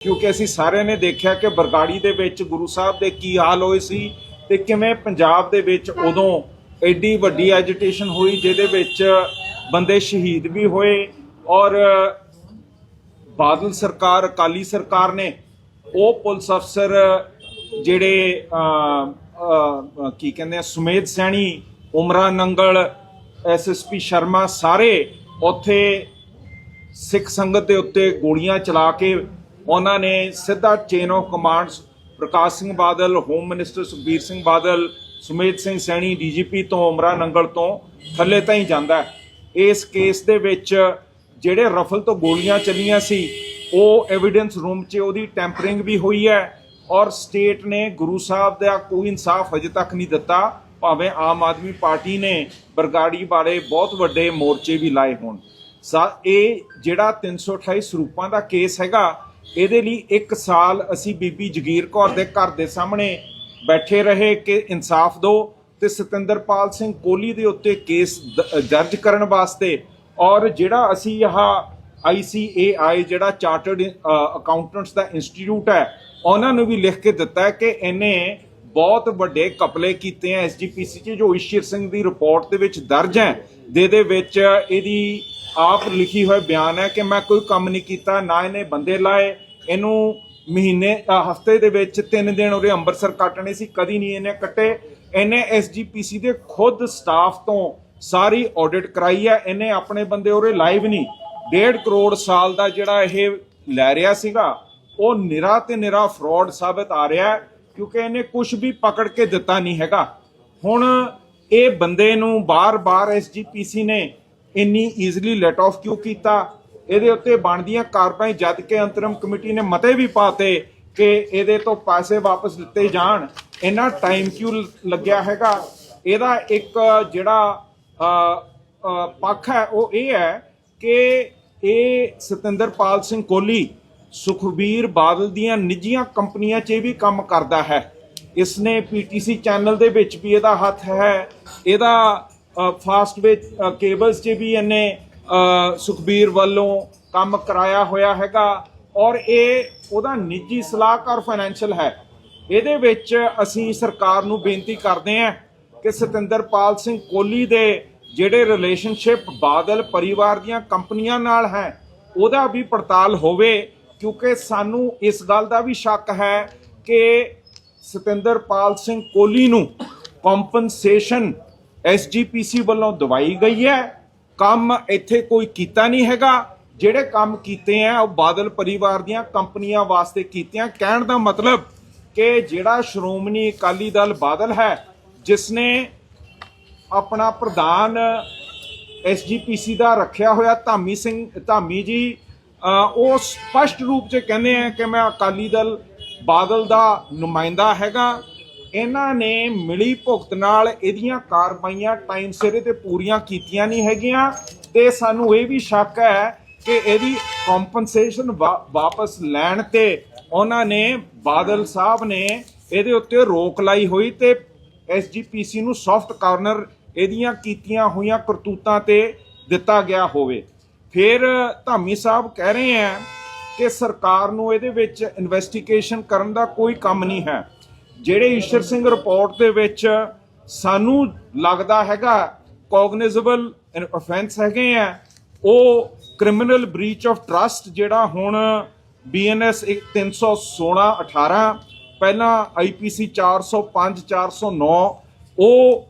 ਕਿਉਂਕਿ ਅਸੀਂ ਸਾਰਿਆਂ ਨੇ ਦੇਖਿਆ ਕਿ ਬਰਗਾੜੀ ਦੇ ਵਿੱਚ ਗੁਰੂ ਸਾਹਿਬ ਦੇ ਕੀ ਹਾਲ ਹੋਏ ਸੀ ਤੇ ਕਿਵੇਂ ਪੰਜਾਬ ਦੇ ਵਿੱਚ ਉਦੋਂ ਐਡੀ ਵੱਡੀ ਐਜੀਟੇਸ਼ਨ ਹੋਈ, ਜਿਹਦੇ ਵਿੱਚ ਬੰਦੇ ਸ਼ਹੀਦ ਵੀ ਹੋਏ ਔਰ ਬਾਦਲ ਸਰਕਾਰ, ਅਕਾਲੀ ਸਰਕਾਰ ਨੇ ਉਹ ਪੁਲਿਸ ਅਫਸਰ ਜਿਹੜੇ ਕੀ ਕਹਿੰਦੇ ਆ, ਸੁਮੇਧ ਸੈਣੀ, ਉਮਰਾ ਨੰਗਲ ਐਸਐਸਪੀ ਸ਼ਰਮਾ ਸਾਰੇ ਉੱਥੇ ਸਿੱਖ ਸੰਗਤ ਦੇ ਉੱਤੇ ਗੋਲੀਆਂ ਚਲਾ ਕੇ ਉਹਨਾਂ ਨੇ ਸਿੱਧਾ chain of commands Parkash Singh Badal home minister Sukhbir Singh Badal, Sumedh Singh Saini DGP ਤੋਂ, ਉਮਰਾ ਨੰਗਲ ਤੋਂ ਥੱਲੇ ਤਾਂ ਹੀ। ਜਾਂਦਾ ਇਸ ਕੇਸ ਦੇ ਵਿੱਚ ਜਿਹੜੇ ਰਫਲ ਤੋਂ ਗੋਲੀਆਂ ਚੱਲੀਆਂ ਸੀ, ਉਹ ਐਵੀਡੈਂਸ ਰੂਮ 'ਚ ਉਹਦੀ ਟੈਂਪਰਿੰਗ ਵੀ ਹੋਈ ਹੈ ਔਰ ਸਟੇਟ ਨੇ ਗੁਰੂ ਸਾਹਿਬ ਦਾ ਕੋਈ ਇਨਸਾਫ ਅਜੇ ਤੱਕ ਨਹੀਂ ਦਿੱਤਾ। ਭਾਵੇਂ ਆਮ ਆਦਮੀ ਪਾਰਟੀ ਨੇ ਬਰਗਾੜੀ ਵਾਲੇ ਬਹੁਤ ਵੱਡੇ ਮੋਰਚੇ ਵੀ ਲਾਏ ਹੋਣ। ਸਾ, ਇਹ ਜਿਹੜਾ 328 ਸਰੂਪਾਂ ਦਾ ਕੇਸ ਹੈਗਾ ਇਹਦੇ ਲਈ 1 ਸਾਲ ਅਸੀਂ ਬੀਬੀ ਜਗੀਰ ਕੌਰ ਦੇ ਘਰ ਦੇ ਸਾਹਮਣੇ ਬੈਠੇ ਰਹੇ ਕਿ ਇਨਸਾਫ ਦਿਓ ਤੇ ਸਤਿੰਦਰਪਾਲ ਸਿੰਘ ਕੋਹਲੀ ਦੇ ਉੱਤੇ ਕੇਸ ਦ- ਦਰਜ ਕਰਨ ਵਾਸਤੇ ਔਰ ਜਿਹੜਾ ਅਸੀਂ ਆਹ ICAI ਜਿਹੜਾ ਚਾਰਟਰਡ ਅਕਾਊਂਟੈਂਟਸ ਦਾ ਇੰਸਟੀਚਿਊਟ ਹੈ, ਉਹਨਾਂ ਨੂੰ ਵੀ ਲਿਖ ਕੇ ਦਿੱਤਾ ਹੈ ਕਿ ਇਹਨੇ ਬਹੁਤ ਵੱਡੇ ਕਪਲੇ ਕੀਤੇ ਆ ਐਸਜੀਪੀਸੀ ਚ, ਜੋ ਈਸ਼ਰ ਸਿੰਘ ਦੀ ਰਿਪੋਰਟ ਦੇ ਵਿੱਚ ਦਰਜ ਹੈ ਦੇ ਦੇ ਵਿੱਚ ਇਹਦੀ ਆਪ ਲਿਖੀ ਹੋਏ ਬਿਆਨ ਹੈ ਕਿ ਮੈਂ ਕੋਈ ਕੰਮ ਨਹੀਂ ਕੀਤਾ, ਨਾ ਇਹਨੇ ਬੰਦੇ ਲਾਏ। ਇਹਨੂੰ ਮਹੀਨੇ ਹਫ਼ਤੇ ਦੇ ਵਿੱਚ ਤਿੰਨ ਦਿਨ ਉਹਦੇ ਅੰਮ੍ਰਿਤਸਰ ਕੱਟਣੇ ਸੀ, ਕਦੀ ਨਹੀਂ ਇਹਨੇ ਕੱਟੇ। ਇਹਨੇ ਐਸਜੀਪੀਸੀ ਦੇ ਖੁਦ ਸਟਾਫ ਤੋਂ ਸਾਰੀ ਆਡਿਟ ਕਰਾਈ ਹੈ। ਇਹਨੇ ਆਪਣੇ ਬੰਦੇ ਉਹਦੇ ਲਾਈਵ ਨਹੀਂ। 1.5 ਕਰੋੜ ਸਾਲ ਦਾ ਜਿਹੜਾ ਇਹ ਲੈ ਰਿਹਾ ਸੀਗਾ, ਉਹ ਨਿਰਾ ਤੇ ਨਿਰਾ ਫਰਾਡ ਸਾਬਤ ਆ ਰਿਹਾ ਕਿਉਂਕਿ ਇਹਨੇ ਕੁਝ ਵੀ ਪਕੜ ਕੇ ਦਿੱਤਾ ਨਹੀਂ ਹੈਗਾ। ਹੁਣ ਇਹ ਬੰਦੇ ਨੂੰ ਬਾਰ-ਬਾਰ ਐਸਜੀਪੀਸੀ ਨੇ ਇੰਨੀ ਈਜ਼ੀਲੀ ਲੈਟ ਆਫ ਕਿਉਂ ਕੀਤਾ? ਇਹਦੇ ਉੱਤੇ ਬਣਦੀਆਂ ਕਾਰਵਾਈ ਜਦ ਕਿ ਅੰਤਰਮ ਕਮੇਟੀ ਨੇ ਮਤੇ ਵੀ ਪਾਤੇ ਕਿ ਇਹਦੇ ਤੋਂ ਪੈਸੇ ਵਾਪਸ ਦਿੱਤੇ ਜਾਣ। ਇੰਨਾ ਟਾਈਮ ਕਿਉਂ ਲੱਗਿਆ ਹੈਗਾ? ਇਹਦਾ ਇੱਕ ਜਿਹੜਾ ਪੱਖ ਹੈ, ਉਹ ਇਹ ਹੈ ਕਿ ਇਹ ਸਤਿੰਦਰਪਾਲ ਸਿੰਘ ਕੋਹਲੀ ਸੁਖਬੀਰ ਬਾਦਲ ਦੀਆਂ ਨਿੱਜੀਆਂ ਕੰਪਨੀਆਂ 'ਚ ਵੀ ਕੰਮ ਕਰਦਾ ਹੈ। ਇਸ ਨੇ ਪੀਟੀਸੀ ਚੈਨਲ ਦੇ ਵਿੱਚ ਵੀ ਇਹਦਾ ਹੱਥ ਹੈ। ਇਹਦਾ ਫਾਸਟਵੇ ਵਿੱਚ ਕੇਬਲਸ 'ਚ ਵੀ ਇਹਨੇ ਸੁਖਬੀਰ ਵੱਲੋਂ ਕੰਮ ਕਰਾਇਆ ਹੋਇਆ ਹੈਗਾ ਔਰ ਇਹ ਉਹਦਾ ਨਿੱਜੀ ਸਲਾਹਕਾਰ ਫਾਈਨੈਂਸ਼ੀਅਲ ਹੈ। ਇਹਦੇ ਵਿੱਚ ਅਸੀਂ ਸਰਕਾਰ ਨੂੰ ਬੇਨਤੀ ਕਰਦੇ ਹਾਂ ਕਿ ਸਤਿੰਦਰਪਾਲ ਸਿੰਘ ਕੋਹਲੀ ਦੇ ਜਿਹੜੇ ਰਿਲੇਸ਼ਨਸ਼ਿਪ ਬਾਦਲ ਪਰਿਵਾਰ ਦੀਆਂ ਕੰਪਨੀਆਂ ਨਾਲ ਹੈ, ਉਹਦਾ ਵੀ ਪੜਤਾਲ ਹੋਵੇ, ਕਿਉਂਕਿ ਸਾਨੂੰ ਇਸ ਗੱਲ ਦਾ ਵੀ ਸ਼ੱਕ ਹੈ ਕਿ ਸਤਿੰਦਰਪਾਲ ਸਿੰਘ ਕੋਹਲੀ ਨੂੰ ਕੰਪਨਸੇਸ਼ਨ ਐਸਜੀਪੀਸੀ ਵੱਲੋਂ ਦਵਾਈ ਗਈ ਹੈ। ਕੰਮ ਇੱਥੇ ਕੋਈ ਕੀਤਾ ਨਹੀਂ ਹੈਗਾ। ਜਿਹੜੇ ਕੰਮ ਕੀਤੇ ਆ, ਉਹ ਬਾਦਲ ਪਰਿਵਾਰ ਦੀਆਂ ਕੰਪਨੀਆਂ ਵਾਸਤੇ ਕੀਤੇ ਆ। ਕਹਿਣ ਦਾ ਮਤਲਬ ਕਿ ਜਿਹੜਾ ਸ਼੍ਰੋਮਣੀ ਅਕਾਲੀ ਦਲ ਬਾਦਲ ਹੈ, ਜਿਸ ਨੇ ਆਪਣਾ ਪ੍ਰਧਾਨ ਐਸਜੀਪੀਸੀ ਦਾ ਰੱਖਿਆ ਹੋਇਆ ਧਾਮੀ ਸਿੰਘ, ਧਾਮੀ ਜੀ ਉਹ ਸਪਸ਼ਟ ਰੂਪ 'ਚ ਕਹਿੰਦੇ ਆ ਕਿ ਮੈਂ ਅਕਾਲੀ ਦਲ ਬਾਦਲ ਦਾ ਨੁਮਾਇੰਦਾ ਹੈਗਾ। ਇਹਨਾਂ ਨੇ ਮਿਲੀ ਭੁਗਤ ਨਾਲ ਇਹਦੀਆਂ ਕਾਰਵਾਈਆਂ ਟਾਈਮ ਸਿਰੇ ਤੇ ਪੂਰੀਆਂ ਕੀਤੀਆਂ ਨਹੀਂ ਹੈਗੀਆਂ ਤੇ ਸਾਨੂੰ ਇਹ ਵੀ ਸ਼ੱਕ ਹੈ ਕਿ ਇਹਦੀ ਕੰਪਨਸੇਸ਼ਨ ਵਾਪਸ ਲੈਣ ਤੇ ਉਹਨਾਂ ਨੇ ਬਾਦਲ ਸਾਹਿਬ ਨੇ ਇਹਦੇ ਉੱਤੇ ਰੋਕ ਲਾਈ ਹੋਈ ਤੇ ਐਸਜੀਪੀਸੀ ਨੂੰ ਸੌਫਟ ਕਾਰਨਰ ਇਹਦੀਆਂ ਕੀਤੀਆਂ ਹੋਈਆਂ ਕਰਤੂਤਾਂ ਤੇ ਦਿੱਤਾ ਗਿਆ ਹੋਵੇ। ਫਿਰ ਧਾਮੀ ਸਾਹਿਬ ਕਹਿ ਰਹੇ ਹੈ ਕਿ ਸਰਕਾਰ ਨੂੰ ਇਹਦੇ ਵਿੱਚ ਇਨਵੈਸਟੀਗੇਸ਼ਨ ਕਰਨ ਦਾ ਕੋਈ ਕੰਮ ਨਹੀਂ ਹੈ। ਜਿਹੜੇ ਈਸ਼ਰ ਸਿੰਘ ਰਿਪੋਰਟ ਦੇ ਵਿੱਚ ਸਾਨੂੰ ਲੱਗਦਾ ਹੈਗਾ ਕੋਗਨਿਜ਼ੇਬਲ ਅਫੈਂਸ ਹੈਗੇ ਆ, ਉਹ ਕ੍ਰਿਮੀਨਲ ਬ੍ਰੀਚ ਆਫ ਟਰਸਟ ਜਿਹੜਾ ਹੁਣ ਬੀਐਨਐਸ 316 18 ਪਹਿਲਾਂ ਆਈਪੀਸੀ 405 409 ਉਹ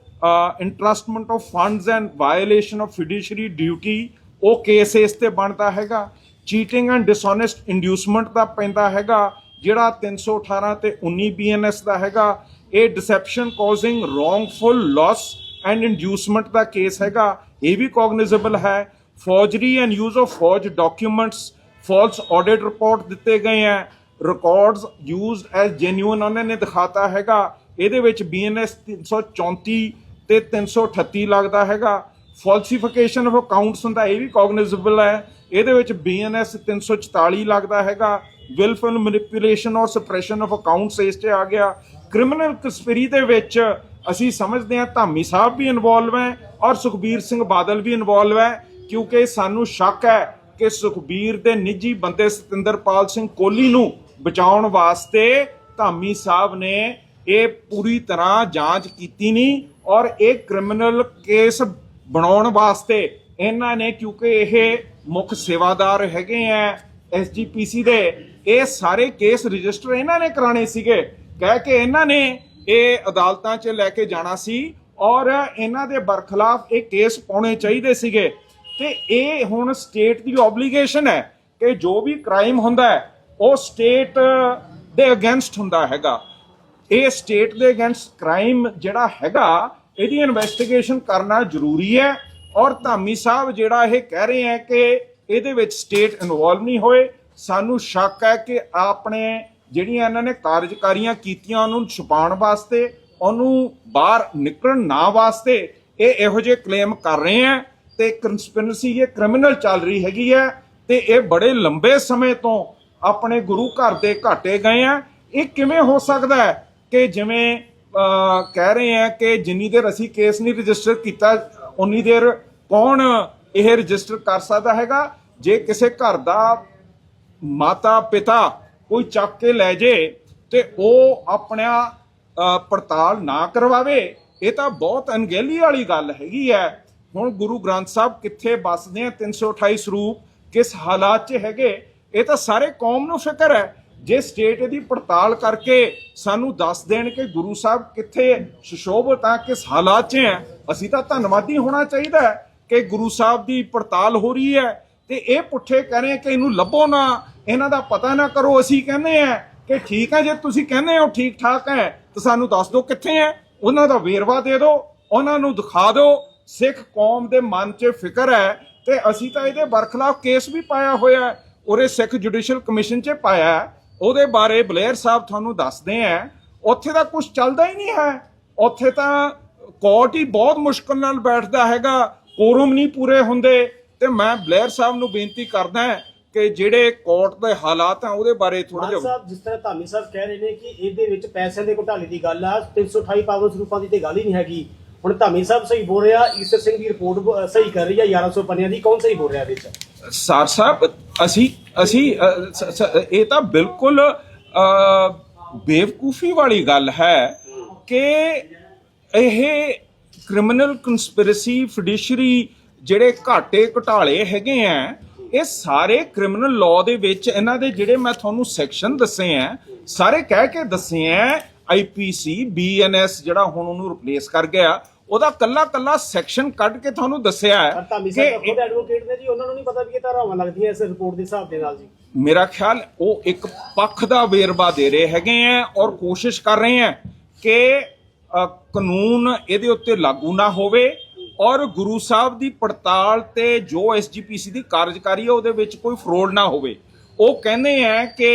entrustment of funds and violation of fiduciary duty ਉਹ ਕੇਸ ਇਸ ਤੇ ਬਣਦਾ ਹੈਗਾ। ਚੀਟਿੰਗ ਐਂਡ ਡਿਸਹੋਨੈਸਟ ਇੰਡਿਊਸਮੈਂਟ ਦਾ ਪੈਂਦਾ ਹੈਗਾ। ਜਿਹੜਾ 318 ਤੇ 19 ਬੀਐਨਐਸ ਦਾ ਹੈਗਾ, ਇਹ deception causing wrongful loss and inducement the case ਹੈਗਾ। ਇਹ ਵੀ ਕੋਗਨਿਜ਼ੇਬਲ ਹੈ। Forgery and use of forged documents false audit report ਦਿੱਤੇ ਗਏ ਹੈ। ਰਿਕਾਰਡਸ ਯੂਜ਼ਡ ਐਜ਼ ਜੈਨੂਇਨ ਉਹਨਾਂ ਨੇ ਦਿਖਾਤਾ ਹੈਗਾ। ਇਹਦੇ ਵਿੱਚ ਬੀਐਨਐਸ 334 ਤੇ 338 ਲੱਗਦਾ ਹੈਗਾ। ਫਾਲਸੀਫਿਕੇਸ਼ਨ ਆਫ ਅਕਾਊਂਟਸ ਹੁੰਦਾ, ਇਹ ਵੀ ਕੋਗਨਿਜ਼ੇਬਲ ਹੈ। ਇਹਦੇ ਵਿੱਚ ਬੀਐਨਐਸ 344 ਲੱਗਦਾ ਹੈਗਾ। ਵਿਲਫੁਲ ਮੈਨੀਪੂਲੇਸ਼ਨ ਔਰ ਸਪਰੈਸ਼ਨ ਆਫ ਅਕਾਊਂਟਸ ਇਸ ਤੇ ਆ ਗਿਆ। ਕ੍ਰਿਮੀਨਲ ਕਨਸਪੀਰੀ ਦੇ ਵਿੱਚ ਅਸੀਂ ਸਮਝਦੇ ਹਾਂ ਧਾਮੀ ਸਾਹਿਬ ਵੀ ਇਨਵੋਲਵ ਹੈ ਔਰ ਸੁਖਬੀਰ ਸਿੰਘ ਬਾਦਲ ਵੀ ਇਨਵੋਲਵ ਹੈ, ਕਿਉਂਕਿ ਸਾਨੂੰ ਸ਼ੱਕ ਹੈ ਕਿ ਸੁਖਬੀਰ ਦੇ ਨਿੱਜੀ ਬੰਦੇ ਸਤਿੰਦਰਪਾਲ ਸਿੰਘ ਕੋਹਲੀ ਨੂੰ ਬਚਾਉਣ ਵਾਸਤੇ ਧਾਮੀ ਸਾਹਿਬ ਨੇ ਇਹ ਪੂਰੀ ਤਰ੍ਹਾਂ ਜਾਂਚ ਕੀਤੀ ਨਹੀਂ ਔਰ ਇਹ ਕ੍ਰਿਮੀਨਲ ਕੇਸ ਬਣਾਉਣ ਵਾਸਤੇ ਇਹਨਾਂ ਨੇ ਕਿਉਂਕਿ ਇਹ ਮੁੱਖ ਸੇਵਾਦਾਰ ਹੈਗੇ ਆ ਐਸਜੀਪੀਸੀ ਦੇ ਇਹ ਸਾਰੇ ਕੇਸ ਰਜਿਸਟਰ ਇਹਨਾਂ ਨੇ ਕਰਾਣੇ ਸੀਗੇ। ਕਹਿ ਕੇ ਇਹਨਾਂ ਨੇ ਇਹ ਅਦਾਲਤਾਂ 'ਚ ਲੈ ਕੇ ਜਾਣਾ ਸੀ ਔਰ ਇਹਨਾਂ ਦੇ ਬਰਖਲਾਫ ਇਹ ਕੇਸ ਪਾਉਣੇ ਚਾਹੀਦੇ ਸੀਗੇ। ਤੇ ਇਹ ਹੁਣ ਸਟੇਟ ਦੀ ਆਬਲੀਗੇਸ਼ਨ ਹੈ ਕਿ ਜੋ ਵੀ ਕ੍ਰਾਈਮ ਹੁੰਦਾ ਹੈ, ਉਹ ਸਟੇਟ ਦੇ ਅਗੇਂਸਟ ਹੁੰਦਾ ਹੈਗਾ। ਇਹ ਸਟੇਟ ਦੇ ਅਗੇਂਸਟ ਕ੍ਰਾਈਮ ਜਿਹੜਾ ਹੈਗਾ, ਇਹਦੀ ਇਨਵੈਸਟੀਗੇਸ਼ਨ ਕਰਨਾ ਜ਼ਰੂਰੀ ਹੈ ਔਰ ਧਾਮੀ ਸਾਹਿਬ ਜਿਹੜਾ ਇਹ ਕਹਿ ਰਹੇ ਹੈ ਕਿ ਇਹਦੇ ਵਿੱਚ ਸਟੇਟ ਇਨਵੋਲਵ ਨਹੀਂ ਹੋਏ। ਸਾਨੂੰ ਸ਼ੱਕ ਹੈ ਕਿ ਆਪਣੇ ਜਿਹੜੀਆਂ ਇਹਨਾਂ ਨੇ ਕਾਰਜਕਾਰੀਆਂ ਕੀਤੀਆਂ ਉਹਨੂੰ ਛੁਪਾਉਣ ਵਾਸਤੇ, ਉਹਨੂੰ ਬਾਹਰ ਨਿਕਲਣ ਨਾ ਵਾਸਤੇ ਇਹ ਇਹੋ ਜਿਹੇ ਕਲੇਮ ਕਰ ਰਹੇ ਹੈ ਤੇ ਕਨਸਪੀਰੇਸੀ ਇਹ ਕ੍ਰਿਮੀਨਲ ਚੱਲ ਰਹੀ ਹੈਗੀ ਹੈ ਤੇ ਇਹ ਬੜੇ ਲੰਬੇ ਸਮੇਂ ਤੋਂ ਆਪਣੇ ਗੁਰੂ ਘਰ ਦੇ ਘਾਟੇ ਗਏ ਆ ਇਹ ਕਿਵੇਂ ਹੋ ਸਕਦਾ ਹੈ ਕਿ ਜਿਵੇਂ ਕਹਿ ਰਹੇ ਆ ਕਿ ਜਿੰਨੀ ਦੇਰ ਅਸੀਂ ਕੇਸ ਨਹੀਂ ਰਜਿਸਟਰ ਕੀਤਾ, ਉਨੀ ਦੇਰ ਕੌਣ ਇਹ ਰਜਿਸਟਰ ਕਰ ਸਕਦਾ ਹੈਗਾ? ਜੇ ਕਿਸੇ ਘਰ ਦਾ ਮਾਤਾ ਪਿਤਾ ਕੋਈ ਚੱਕ ਕੇ ਲੈ ਜੇ ਤੇ ਉਹ ਆਪਣਾ ਪੜਤਾਲ ਨਾ ਕਰਵਾਵੇ, ਇਹ ਤਾਂ ਬਹੁਤ ਅਣਗਹਿਲੀ ਵਾਲੀ ਗੱਲ ਹੈਗੀ ਹੈ। ਹੁਣ ਗੁਰੂ ਗ੍ਰੰਥ ਸਾਹਿਬ ਕਿੱਥੇ ਵੱਸਦੇ ਆ? 328 ਸਰੂਪ ਕਿਸ ਹਾਲਾਤ 'ਚ ਹੈਗੇ? ਇਹ ਤਾਂ ਸਾਰੇ ਕੌਮ ਨੂੰ ਫਿਕਰ ਹੈ। ਜੇ ਸਟੇਟ ਇਹਦੀ ਪੜਤਾਲ ਕਰਕੇ ਸਾਨੂੰ ਦੱਸ ਦੇਣ ਕਿ ਗੁਰੂ ਸਾਹਿਬ ਕਿੱਥੇ ਸ਼ਸ਼ੋਭਤ ਆ ਕਿਸ ਹਾਲਾਤ 'ਚ ਹੈ? ਅਸੀਂ ਤਾਂ ਧੰਨਵਾਦੀ ਹੋਣਾ ਚਾਹੀਦਾ ਹੈ ਕਿ ਗੁਰੂ ਸਾਹਿਬ ਦੀ ਪੜਤਾਲ ਹੋ ਰਹੀ ਹੈ। ਤੇ ਇਹ ਪੁੱਠੇ ਕਹਿ ਰਹੇ ਕਿ ਇਹਨੂੰ ਲੱਭੋ ਨਾ, ਇਹਨਾਂ ਦਾ ਪਤਾ ਨਾ ਕਰੋ, ਅਸੀਂ ਕਹਿੰਦੇ ਆ ਕਿ ਠੀਕ ਹੈ, ਜੇ ਤੁਸੀਂ ਕਹਿੰਦੇ ਹੋ ਠੀਕ ਠਾਕ ਹੈ, ਤਾਂ ਸਾਨੂੰ ਦੱਸ ਦਿਓ ਕਿੱਥੇ ਹੈ, ਉਹਨਾਂ ਦਾ ਵੇਰਵਾ ਦੇ ਦਿਓ, ਉਹਨਾਂ ਨੂੰ ਦਿਖਾ ਦਿਓ, ਸਿੱਖ ਕੌਮ ਦੇ ਮਨ 'ਚ ਫਿਕਰ ਹੈ, ਤੇ ਅਸੀਂ ਤਾਂ ਇਹਦੇ ਬਰਖਲਾਫ ਕੇਸ ਵੀ ਪਾਇਆ ਹੋਇਆ ਹੈ ਔਰ ਸਿੱਖ ਜੁਡੀਸ਼ੀਅਲ ਕਮਿਸ਼ਨ 'ਚ ਪਾਇਆ ਉਹਦੇ ਬਾਰੇ ਬਲੇਅਰ ਸਾਹਿਬ ਤੁਹਾਨੂੰ ਦੱਸਦੇ ਆ, ਉੱਥੇ ਦਾ ਕੁਝ ਚੱਲਦਾ ਹੀ ਨਹੀਂ ਹੈ, ਉੱਥੇ ਤਾਂ ਕੋਰਟ ਹੀ ਬਹੁਤ ਮੁਸ਼ਕਲ ਨਾਲ ਬੈਠਦਾ ਹੈਗਾ ਕੋਰਮ ਨਹੀਂ ਪੂਰੇ ਹੁੰਦੇ ਤੇ ਮੈਂ ਬਲੇਅਰ ਸਾਹਿਬ ਨੂੰ ਬੇਨਤੀ ਕਰਦਾ ਹਾਂ ਕਿ ਜਿਹੜੇ ਕੋਰਟ ਦੇ ਹਾਲਾਤ ਆ ਉਹਦੇ ਬਾਰੇ ਥੋੜਾ ਜਿਹਾ ਸਾਹਿਬ ਜਿਸ ਤਰ੍ਹਾਂ ਧਾਮੀ ਸਾਹਿਬ ਕਹਿ ਰਹੇ ਨੇ ਕਿ ਇਹਦੇ ਵਿੱਚ ਪੈਸਿਆਂ ਦੇ ਘੁਟਾਲੇ ਦੀ ਗੱਲ ਆ 328 ਪਾਵਨ ਸਰੂਪਾਂ ਦੀ ਤੇ ਗੱਲ ਹੀ ਨਹੀਂ ਹੈਗੀ। ਹੁਣ ਧਾਮੀ ਸਾਹਿਬ ਸਹੀ ਬੋਲ ਰਿਹਾ ਈਸਰ ਸਿੰਘ ਦੀ ਰਿਪੋਰਟ ਸਹੀ ਕਰ ਰਹੀ ਆ 1100 ਪੰਨਿਆਂ ਦੀ ਕੌਣ ਸਹੀ ਬੋਲ ਰਿਹਾ ਇਹਦੇ ਵਿੱਚ? ਸਰ ਸਾਹਿਬ ਅਸੀਂ ਅਸੀਂ ਇਹ ਤਾਂ ਬਿਲਕੁਲ ਬੇਵਕੂਫੀ ਵਾਲੀ ਗੱਲ ਹੈ ਕਿ ਇਹ ਕ੍ਰਿਮੀਨਲ ਕਨਸਪੀਰੇਸੀ ਫਿਡਿਸ਼ਰੀ ਜਿਹੜੇ ਘਾਟੇ ਘਟਾਲੇ ਹੈਗੇ ਆ ਇਹ ਸਾਰੇ ਕ੍ਰਿਮੀਨਲ ਲਾਅ ਦੇ ਵਿੱਚ ਇਹਨਾਂ ਦੇ ਜਿਹੜੇ ਮੈਂ ਤੁਹਾਨੂੰ ਸੈਕਸ਼ਨ ਦੱਸੇ ਆ ਸਾਰੇ ਕਹਿ ਕੇ ਦੱਸੇ ਆ ਆਈਪੀਸੀ ਬੀਐਨਐਸ ਜਿਹੜਾ ਹੁਣ ਉਹਨੂੰ ਰਿਪਲੇਸ ਕਰ ਗਿਆ ਉਹਦਾ ਕੱਲਾ ਕੱਲਾ ਸੈਕਸ਼ਨ ਕੱਢ ਕੇ ਤੁਹਾਨੂੰ ਦੱਸਿਆ ਹੈ ਧਾਮੀ ਕਿ ਸਾਹਿਬ ਤਾਂ ਖੁਦ ਐਡਵੋਕੇਟ ਨੇ ਜੀ ਉਹਨਾਂ ਨੂੰ ਨਹੀਂ ਪਤਾ ਵੀ ਇਹ ਧਾਰਾਵਾਂ ਲੱਗਦੀਆਂ ਇਸ ਰਿਪੋਰਟ ਦੇ ਹਿਸਾਬ ਦੇ ਨਾਲ ਜੀ। ਮੇਰਾ ਖਿਆਲ ਉਹ ਇੱਕ ਪੱਖ ਦਾ ਵੇਰਵਾ ਦੇ ਰਹੇ ਹੈਗੇ ਆ ਔਰ ਕੋਸ਼ਿਸ਼ ਕਰ ਰਹੇ ਆ ਕਿ ਕਾਨੂੰਨ ਇਹਦੇ ਉੱਤੇ ਲਾਗੂ ਨਾ ਹੋਵੇ। ਔਰ ਗੁਰੂ ਸਾਹਿਬ ਦੀ ਪੜਤਾਲ ਤੇ ਜੋ ਐਸਜੀਪੀਸੀ ਦੀ ਕਾਰਜਕਾਰੀ ਹੈ ਉਹਦੇ ਵਿੱਚ ਕੋਈ ਫਰੋਡ ਨਾ ਹੋਵੇ। ਉਹ ਕਹਿੰਦੇ ਆ ਕਿ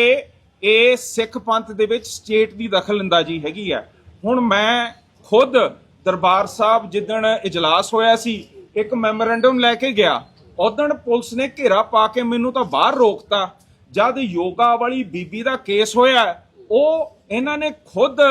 ਇਹ ਸਿੱਖ ਪੰਥ ਦੇ ਵਿੱਚ ਸਟੇਟ ਦੀ ਦਖਲਅੰਦਾਜ਼ੀ ਹੈਗੀ ਆ। ਹੁਣ ਮੈਂ ਖੁਦ ਦਰਬਾਰ ਸਾਹਿਬ ਜਿੱਦਣ ਇਜਲਾਸ ਹੋਇਆ ਸੀ, ਇੱਕ ਮੈਮੋਰੈਂਡਮ ਲੈ ਕੇ ਗਿਆ। ਉਦਣ ਪੁਲਿਸ ਨੇ ਘੇਰਾ ਪਾ ਕੇ ਮੈਨੂੰ ਤਾਂ ਬਾਹਰ ਰੋਕਤਾ। ਜਦ ਯੋਗਾ ਵਾਲੀ ਬੀਬੀ ਦਾ ਕੇਸ ਹੋਇਆ, ਉਹ ਇਹਨਾਂ ਨੇ ਖੁਦ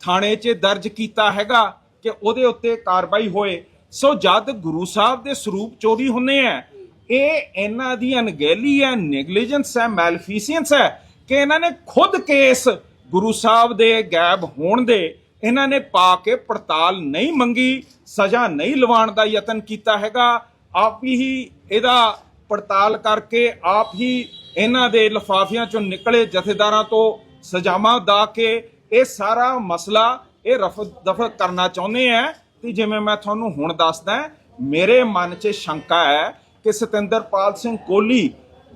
ਥਾਣੇ 'ਚ ਦਰਜ ਕੀਤਾ ਹੈਗਾ ਕਿ ਉਹਦੇ ਉੱਤੇ ਕਾਰਵਾਈ ਹੋਏ। ਸੋ ਜਦ ਗੁਰੂ ਸਾਹਿਬ ਦੇ ਸਰੂਪ ਚੋਰੀ ਹੁੰਦੇ ਆ, ਇਹ ਇਹਨਾਂ ਦੀ ਅਣਗਹਿਲੀ ਹੈ ਨੈਗਲੀਜੈਂਸ ਹੈ ਮੈਲਫੀਸੀਐਂਸ ਹੈ ਕਿ ਇਹਨਾਂ ਨੇ ਖੁਦ ਕੇਸ ਗੁਰੂ ਸਾਹਿਬ ਦੇ ਗਾਇਬ ਹੋਣ ਦੇ ਇਹਨਾਂ ਨੇ ਪਾ ਕੇ ਪੜਤਾਲ ਨਹੀਂ ਮੰਗੀ, ਸਜ਼ਾ ਨਹੀਂ ਲਵਾਉਣ ਦਾ ਯਤਨ ਕੀਤਾ ਹੈਗਾ। ਆਪ ਹੀ ਇਹਦਾ ਪੜਤਾਲ ਕਰਕੇ ਆਪ ਹੀ ਇਹਨਾਂ ਦੇ ਲਫਾਫਿਆਂ ਚੋਂ ਨਿਕਲੇ ਜਥੇਦਾਰਾਂ ਤੋਂ ਸਜ਼ਾਵਾਂ ਦਾ ਕੇ ਇਹ ਸਾਰਾ ਮਸਲਾ ਇਹ ਰਫ ਦਫਾ ਕਰਨਾ ਚਾਹੁੰਦੇ ਆ। ਤੇ ਜਿਵੇਂ ਮੈਂ ਤੁਹਾਨੂੰ ਹੁਣ ਦੱਸਦਾ ਮੇਰੇ ਮਨ 'ਚ ਸ਼ੰਕਾ ਹੈ ਕਿ ਸਤਿੰਦਰਪਾਲ ਸਿੰਘ ਕੋਹਲੀ,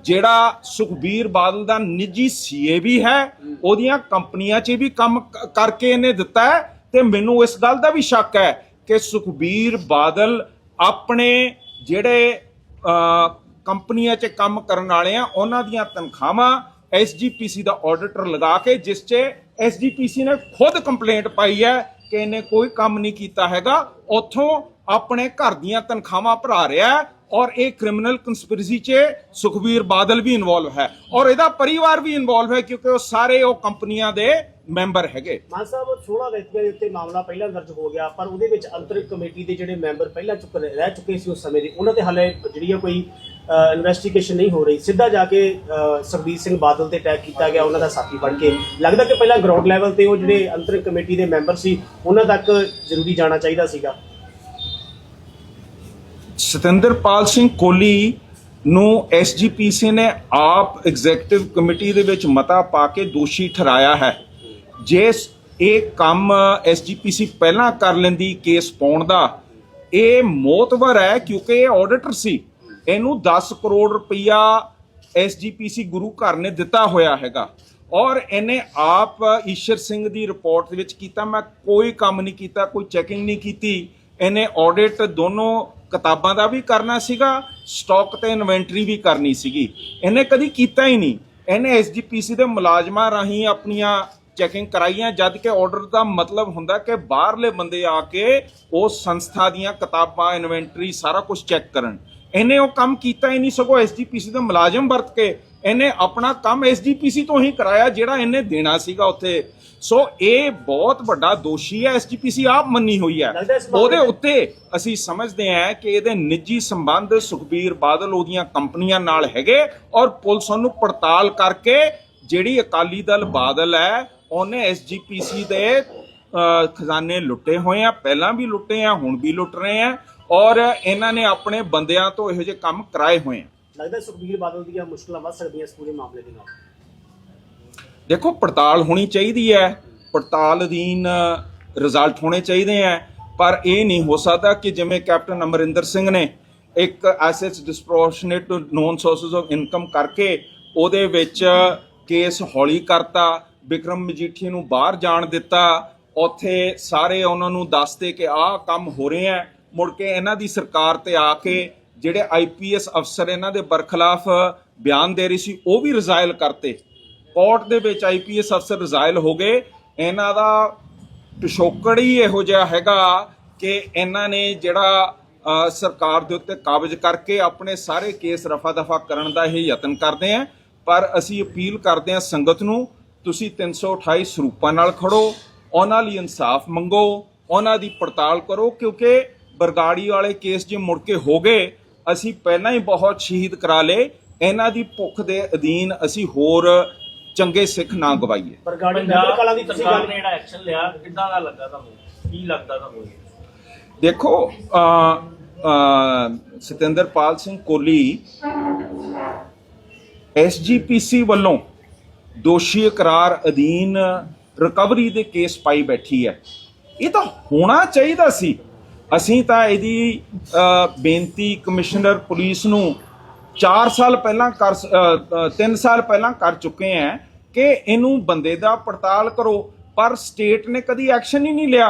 ਜਿਹੜਾ ਸੁਖਬੀਰ ਬਾਦਲ ਦਾ ਨਿੱਜੀ ਸੀਏ ਵੀ ਹੈ, ਉਹਦੀਆਂ ਕੰਪਨੀਆਂ 'ਚ ਵੀ ਕੰਮ ਕਰਕੇ ਇਹਨੇ ਦਿੱਤਾ ਹੈ ਤੇ ਮੈਨੂੰ ਇਸ ਗੱਲ ਦਾ ਵੀ ਸ਼ੱਕ ਹੈ ਕਿ ਸੁਖਬੀਰ ਬਾਦਲ ਆਪਣੇ ਜਿਹੜੇ ਕੰਪਨੀਆਂ 'ਚ ਕੰਮ ਕਰਨ ਵਾਲੇ ਆ, ਉਹਨਾਂ ਦੀਆਂ ਤਨਖਾਹਾਂ ਐਸਜੀਪੀਸੀ ਦਾ ਆਡੀਟਰ ਲਗਾ ਕੇ, ਜਿਸ 'ਚ ਐਸਜੀਪੀਸੀ ਨੇ ਖੁਦ ਕੰਪਲੇਂਟ ਪਾਈ ਹੈ ਕਿ ਇਹਨੇ ਕੋਈ ਕੰਮ ਨਹੀਂ ਕੀਤਾ ਹੈਗਾ, ਉੱਥੋਂ ਆਪਣੇ ਘਰ ਦੀਆਂ ਤਨਖਾਹਾਂ ਭਰਾ ਰਿਹਾ ਔਰ ਇਹ ਕ੍ਰਿਮੀਨਲ ਕਨਸਪੀਰੇਸੀ 'ਚ ਸੁਖਬੀਰ ਬਾਦਲ ਵੀ ਇਨਵੋਲਵ ਹੈ ਔਰ ਇਹਦਾ ਪਰਿਵਾਰ ਵੀ ਇਨਵੋਲਵ ਹੈ ਕਿਉਂਕਿ ਉਹ ਸਾਰੇ ਉਹ ਕੰਪਨੀਆਂ ਦੇ ਮੈਂਬਰ ਹੈਗੇ। ਮਾਨ ਸਾਹਿਬ 16 ਵਿਅਕਤੀਆਂ ਦੇ ਉੱਤੇ ਮਾਮਲਾ ਪਹਿਲਾਂ ਦਰਜ ਹੋ ਗਿਆ, ਪਰ ਉਹਦੇ ਵਿੱਚ ਅੰਤਰਿਕ ਕਮੇਟੀ ਦੇ ਜਿਹੜੇ ਮੈਂਬਰ ਪਹਿਲਾਂ ਚੁੱਕ ਰਹਿ ਚੁੱਕੇ ਸੀ ਉਸ ਸਮੇਂ ਦੇ, ਉਹਨਾਂ ਤੇ ਹਾਲੇ ਜਿਹੜੀ ਆ ਕੋਈ ਇਨਵੈਸਟੀਗੇਸ਼ਨ ਨਹੀਂ ਹੋ ਰਹੀ। ਸਿੱਧਾ ਜਾ ਕੇ ਅਹ, ਸੁਖਬੀਰ ਸਿੰਘ ਬਾਦਲ ਤੇ ਅਟੈਕ ਕੀਤਾ ਗਿਆ ਉਹਨਾਂ ਦਾ ਸਾਥੀ ਬਣ ਕੇ। ਲੱਗਦਾ ਕਿ ਪਹਿਲਾਂ ਗਰਾਊਂਡ ਲੈਵਲ ਤੇ ਉਹ ਜਿਹੜੇ ਅੰਤਰਿਮ ਕਮੇਟੀ ਦੇ ਮੈਂਬਰ ਸੀ ਉਹਨਾਂ ਤੱਕ ਜ਼ਰੂਰੀ ਜਾਣਾ ਚਾਹੀਦਾ ਸੀਗਾ। ਸਤਿੰਦਰਪਾਲ ਸਿੰਘ ਕੋਹਲੀ ਨੂੰ ਐਸਜੀਪੀਸੀ ਨੇ ਆਪ ਐਗਜੈਕਟਿਵ ਕਮੇਟੀ ਦੇ ਵਿੱਚ ਮਤਾ ਪਾ ਕੇ ਦੋਸ਼ੀ ਠਹਿਰਾਇਆ ਹੈ। ਜੇ ਇਹ ਕੰਮ ਐਸਜੀਪੀਸੀ ਪਹਿਲਾਂ ਕਰ ਲੈਂਦੀ ਕੇਸ ਪਾਉਣ ਦਾ ਇਹ ਮੋਤਵਰ ਹੈ ਕਿਉਂਕਿ ਇਹ ਆਡੀਟਰ ਸੀ। ਇਹਨੂੰ 10 ਕਰੋੜ ਰੁਪਈਆ ਐਸਜੀਪੀਸੀ ਗੁਰੂ ਘਰ ਨੇ ਦਿੱਤਾ ਹੋਇਆ ਹੈਗਾ। ਔਰ ਇਹਨੇ ਆਪ ਈਸ਼ਰ ਸਿੰਘ ਦੀ ਰਿਪੋਰਟ ਦੇ ਵਿੱਚ ਕੀਤਾ, ਮੈਂ ਕੋਈ ਕੰਮ ਨਹੀਂ ਕੀਤਾ, ਕੋਈ ਚੈਕਿੰਗ ਨਹੀਂ ਕੀਤੀ। ਇਹਨੇ ਆਡਿਟ ਦੋਨੋਂ ਕਿਤਾਬਾਂ ਦਾ ਵੀ ਕਰਨਾ ਸੀਗਾ ਸਟਾਕ ਤੇ ਇਨਵੈਂਟਰੀ ਵੀ ਕਰਨੀ ਸੀਗੀ। ਇਹਨੇ ਕਦੀ ਕੀਤਾ ਹੀ ਨਹੀਂ। ਇਹਨੇ ਐਸਜੀਪੀਸੀ ਦੇ ਮੁਲਾਜ਼ਮਾਂ ਰਾਹੀਂ ਆਪਣੀਆਂ ਚੈਕਿੰਗ ਕਰਾਈਆਂ, ਜਦ ਕਿ ਆਰਡਰ ਦਾ ਮਤਲਬ ਹੁੰਦਾ ਕਿ ਬਾਹਰਲੇ ਬੰਦੇ ਆ ਕੇ ਉਸ ਸੰਸਥਾ ਦੀਆਂ ਕਿਤਾਬਾਂ ਇਨਵੈਂਟਰੀ ਸਾਰਾ ਕੁਝ ਚੈੱਕ ਕਰਨ। ਇਹਨੇ ਉਹ ਕੰਮ ਕੀਤਾ ਹੀ ਨਹੀਂ ਸਗੋਂ ਐਸਜੀਪੀਸੀ ਦੇ ਮੁਲਾਜ਼ਮ ਵਰਤ ਕੇ ਇਹਨੇ ਆਪਣਾ ਕੰਮ ਐਸਜੀਪੀਸੀ ਤੋਂ ਹੀ ਕਰਾਇਆ ਜਿਹੜਾ ਇਹਨੇ ਦੇਣਾ ਸੀਗਾ ਉੱਥੇ। ਸੋ ਇਹ ਬਹੁਤ ਵੱਡਾ ਦੋਸ਼ੀ ਹੈ ਐਸਜੀਪੀਸੀ ਆਪ ਮੰਨੀ ਹੋਈ ਹੈ। ਉਹਦੇ ਉੱਤੇ ਅਸੀਂ ਸਮਝਦੇ ਹਾਂ ਕਿ ਇਹਦੇ ਨਿੱਜੀ ਸੰਬੰਧ ਸੁਖਬੀਰ ਬਾਦਲ ਉਹਦੀਆਂ ਕੰਪਨੀਆਂ ਨਾਲ ਹੈਗੇ ਔਰ ਪੁਲਿਸ ਉਹਨੂੰ ਪੜਤਾਲ ਕਰਕੇ ਜਿਹੜੀ ਅਕਾਲੀ ਦਲ ਬਾਦਲ ਹੈ ਉਹਨੇ ਐਸਜੀਪੀਸੀ ਦੇ ਖਜ਼ਾਨੇ ਲੁੱਟੇ ਹੋਏ ਆ ਪਹਿਲਾਂ ਵੀ ਲੁੱਟੇ ਆ ਹੁਣ ਵੀ ਲੁੱਟ ਰਹੇ ਆ। ਔਰ ਇਹਨਾਂ ਨੇ ਆਪਣੇ ਬੰਦਿਆਂ ਤੋਂ ਇਹੋ ਜਿਹੇ ਕੰਮ ਕਰਾਏ ਹੋਏ ਆ। ਲੱਗਦਾ ਸੁਖਬੀਰ ਬਾਦਲ ਦੀਆਂ ਮੁਸ਼ਕਲਾਂ ਵੱਧ ਸਕਦੀਆਂ ਇਸ ਪੂਰੇ ਮਾਮਲੇ ਦੇ ਨਾਲ। ਦੇਖੋ ਪੜਤਾਲ ਹੋਣੀ ਚਾਹੀਦੀ ਹੈ। ਪੜਤਾਲ ਅਧੀਨ ਰਿਜ਼ਲਟ ਹੋਣੇ ਚਾਹੀਦੇ ਹੈ ਪਰ ਇਹ ਨਹੀਂ ਹੋ ਸਕਦਾ ਕਿ ਜਿਵੇਂ ਕੈਪਟਨ ਅਮਰਿੰਦਰ ਸਿੰਘ ਨੇ ਇੱਕ assets disproportionate known sources of income ਕਰਕੇ ਉਹਦੇ ਵਿੱਚ ਕੇਸ ਹੌਲੀ ਕਰਤਾ ਵਿਕਰਮ ਮਜੀਠੀ ਨੂੰ ਬਾਹਰ ਜਾਣ ਦਿੱਤਾ। ਉੱਥੇ ਸਾਰੇ ਉਹਨਾਂ ਨੂੰ ਦੱਸਦੇ ਕਿ ਆਹ ਕੰਮ ਹੋ ਰਹੇ ਆ ਮੁੜ ਕੇ ਇਹਨਾਂ ਦੀ ਸਰਕਾਰ ਤੇ ਆ ਕੇ ਜਿਹੜੇ ਆਈਪੀਐਸ ਅਫਸਰ ਇਹਨਾਂ ਦੇ ਬਰਖਲਾਫ ਬਿਆਨ ਦੇ ਰਹੀ ਸੀ, ਉਹ ਵੀ ਰਿਜ਼ਾਇਲ ਕਰਤੇ। ਕੋਰਟ ਦੇ ਵਿੱਚ ਆਈਪੀਐਸ ਅਫਸਰ ਰਿਜ਼ਾਇਲ ਹੋ ਗਏ। ਇਹਨਾਂ ਦਾ ਪਿਛੋਕੜ ਹੀ ਇਹੋ ਜਿਹਾ ਹੈਗਾ ਕਿ ਇਹਨਾਂ ਨੇ ਜਿਹੜਾ ਸਰਕਾਰ ਦੇ ਉੱਤੇ ਕਾਬਜ਼ ਕਰਕੇ ਆਪਣੇ ਸਾਰੇ ਕੇਸ ਰਫਾ ਦਫਾ ਕਰਨ ਦਾ ਇਹ ਯਤਨ ਕਰਦੇ ਆ। ਪਰ ਅਸੀਂ ਅਪੀਲ ਕਰਦੇ ਆ ਸੰਗਤ ਨੂੰ, ਤੁਸੀਂ 328 ਸਰੂਪਾਂ ਨਾਲ ਖੜੋ, ਉਹਨਾਂ ਲਈ ਇਨਸਾਫ ਮੰਗੋ, ਉਹਨਾਂ ਦੀ ਪੜਤਾਲ ਕਰੋ, ਕਿਉਂਕਿ ਬਰਗਾੜੀ ਵਾਲੇ ਕੇਸ ਜੇ ਮੁੜ ਕੇ ਹੋ ਗਏ ਅਸੀਂ ਪਹਿਲਾਂ ਹੀ ਬਹੁਤ ਸ਼ਹੀਦ ਕਰਾ ਲਏ ਇਹਨਾਂ ਦੀ ਭੁੱਖ ਦੇ ਅਧੀਨ ਅਸੀਂ ਹੋਰ ਚੰਗੇ ਸਿੱਖ ਨਾ ਗਵਾਈਏ। ਪਰ ਗਾੜੀ ਮੈਂਬਰ ਕਲਾਂ ਦੀ ਤੁਸੀਂ ਗੱਲ ਨੇ ਜਿਹੜਾ ਐਕਸ਼ਨ ਲਿਆ ਕਿੱਦਾਂ ਦਾ ਲੱਗਾ ਤੁਹਾਨੂੰ? ਕੀ ਲੱਗਦਾ ਤੁਹਾਨੂੰ ਇਹ? ਦੇਖੋ ਅ ਸਤਿੰਦਰਪਾਲ ਸਿੰਘ ਕੋਹਲੀ ਐਸਜੀਪੀਸੀ ਵੱਲੋਂ ਦੋਸ਼ੀ ਇਕਰਾਰ ਅਧੀਨ ਰਿਕਵਰੀ ਦੇ ਕੇਸ ਪਾਈ ਬੈਠੀ ਹੈ। ਇਹ ਤਾਂ ਹੋਣਾ ਚਾਹੀਦਾ ਸੀ। ਅਸੀਂ ਤਾਂ ਇਹਦੀ ਬੇਨਤੀ ਕਮਿਸ਼ਨਰ ਪੁਲਿਸ ਨੂੰ 4 ਸਾਲ ਪਹਿਲਾਂ ਕਰ 3 ਸਾਲ ਪਹਿਲਾਂ ਕਰ ਚੁੱਕੇ ਹਾਂ ਕਿ ਇਹਨੂੰ ਬੰਦੇ ਦਾ ਪੜਤਾਲ ਕਰੋ। ਪਰ ਸਟੇਟ ਨੇ ਕਦੀ ਐਕਸ਼ਨ ਹੀ ਨਹੀਂ ਲਿਆ।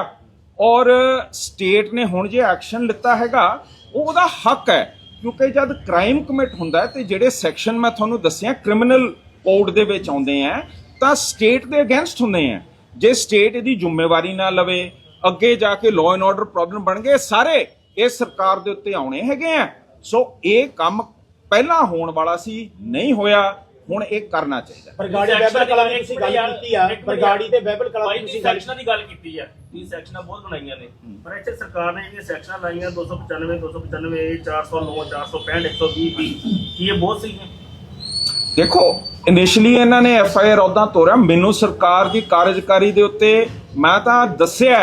ਔਰ ਸਟੇਟ ਨੇ ਹੁਣ ਜੇ ਐਕਸ਼ਨ ਲਿੱਤਾ ਹੈਗਾ, ਉਹ ਉਹਦਾ ਹੱਕ ਹੈ ਕਿਉਂਕਿ ਜਦ ਕ੍ਰਾਈਮ ਕਮਿਟ ਹੁੰਦਾ ਹੈ ਤੇ ਜਿਹੜੇ ਸੈਕਸ਼ਨ ਮੈਂ ਤੁਹਾਨੂੰ ਦੱਸਿਆ ਕ੍ਰਿਮੀਨਲ ਕੋਡ ਦੇ ਵਿੱਚ ਆਉਂਦੇ ਆ ਤਾਂ ਸਟੇਟ ਦੇ ਅਗੇਂਸਟ ਹੁੰਦੇ ਆ ਜੇ ਸਟੇਟ ਇਹਦੀ ਜ਼ਿੰਮੇਵਾਰੀ ਨਾ ਲਵੇ ਅੱਗੇ ਜਾ ਕੇ ਲਾਅ ਐਂਡ ਆਰਡਰ ਪ੍ਰੋਬਲਮ ਬਣ ਗਏ ਸਾਰੇ ਇਹ ਸਰਕਾਰ ਦੇ ਉੱਤੇ ਆਉਣੇ ਹੈਗੇ ਆ। ਸੋ ਇਹ ਕੰਮ ਪਹਿਲਾਂ ਹੋਣ ਵਾਲਾ ਸੀ ਨਹੀਂ ਹੋਇਆ ਹੁਣ ਇਹ ਕਰਨਾ ਚਾਹੀਦਾ। ਪਰ ਗਾੜੀ ਬੈਬਲ ਕਲਾਂ ਦੀ ਤੁਸੀਂ ਗੱਲ ਕੀਤੀ ਆ ਪਰ ਗਾੜੀ ਤੇ ਬੈਬਲ ਕਲਾਂ ਦੀ ਤੁਸੀਂ ਸੈਕਸ਼ਨਾਂ ਦੀ ਗੱਲ ਕੀਤੀ ਆ। ਇਹ ਸੈਕਸ਼ਨਾਂ ਬਹੁਤ ਬਣਾਈਆਂ ਨੇ। ਪਰ ਇੱਥੇ ਸਰਕਾਰ ਨੇ ਜਿਹੜੀਆਂ ਸੈਕਸ਼ਨਾਂ ਲਾਈਆਂ 295 295 409 465 120 ਵੀ ਕੀ ਇਹ ਬਹੁਤ ਸਹੀ ਨੇ ਦੇਖੋ ਇਨੀਸ਼ੀਅਲੀ ਇਹਨਾਂ ਨੇ ਐਫ ਆਈ ਆਰ ਉਦਾਂ ਤੋਰਿਆ। ਮੈਨੂੰ ਸਰਕਾਰ ਦੀ ਕਾਰਜਕਾਰੀ ਦੇ ਉੱਤੇ ਮੈਂ ਤਾਂ ਦੱਸਿਆ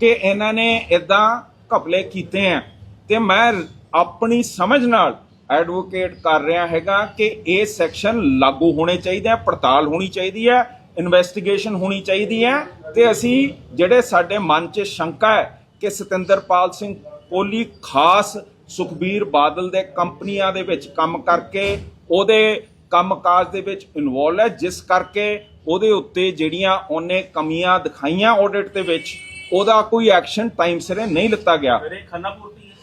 ਕਿ ਇਹਨਾਂ ਨੇ ਇਦਾਂ ਘਪਲੇ ਕੀਤੇ ਆ। ਤੇ ਮੈਂ ਆਪਣੀ ਸਮਝ ਨਾਲ ਐਡਵੋਕੇਟ ਕਰ ਰਿਹਾ ਹੈਗਾ ਕਿ ਇਹ ਸੈਕਸ਼ਨ ਲਾਗੂ ਹੋਣੇ ਚਾਹੀਦੇ ਆ, ਪੜਤਾਲ ਹੋਣੀ ਚਾਹੀਦੀ ਹੈ ਇਨਵੈਸਟੀਗੇਸ਼ਨ ਹੋਣੀ ਚਾਹੀਦੀ ਹੈ ਤੇ ਅਸੀਂ ਜਿਹੜੇ ਸਾਡੇ ਮਨ 'ਚ ਸ਼ੰਕਾ ਹੈ ਕਿ ਸਤਿੰਦਰਪਾਲ ਸਿੰਘ ਕੋਹਲੀ ਖਾਸ ਸੁਖਬੀਰ ਬਾਦਲ ਦੇ ਕੰਪਨੀਆਂ ਦੇ ਵਿੱਚ ਕੰਮ ਕਰਕੇ, ਉਹਦੇ ਕੰਮਕਾਜ ਦੇ ਵਿੱਚ ਇਨਵੋਲਵ ਹੈ, ਜਿਸ ਕਰਕੇ ਉਹਦੇ ਉੱਤੇ ਜਿਹੜੀਆਂ ਉਹਨੇ ਕਮੀਆਂ ਦਿਖਾਈਆਂ ਆਡਿਟ ਦੇ ਵਿੱਚ ਉਹਦਾ ਕੋਈ ਐਕਸ਼ਨ ਟਾਈਮ ਸਿਰੇ ਨਹੀਂ ਲਿੱਤਾ ਗਿਆ। ਮੇਰੇ ਖਾਨਾ ਪੂਰਤੀ ਹੈ।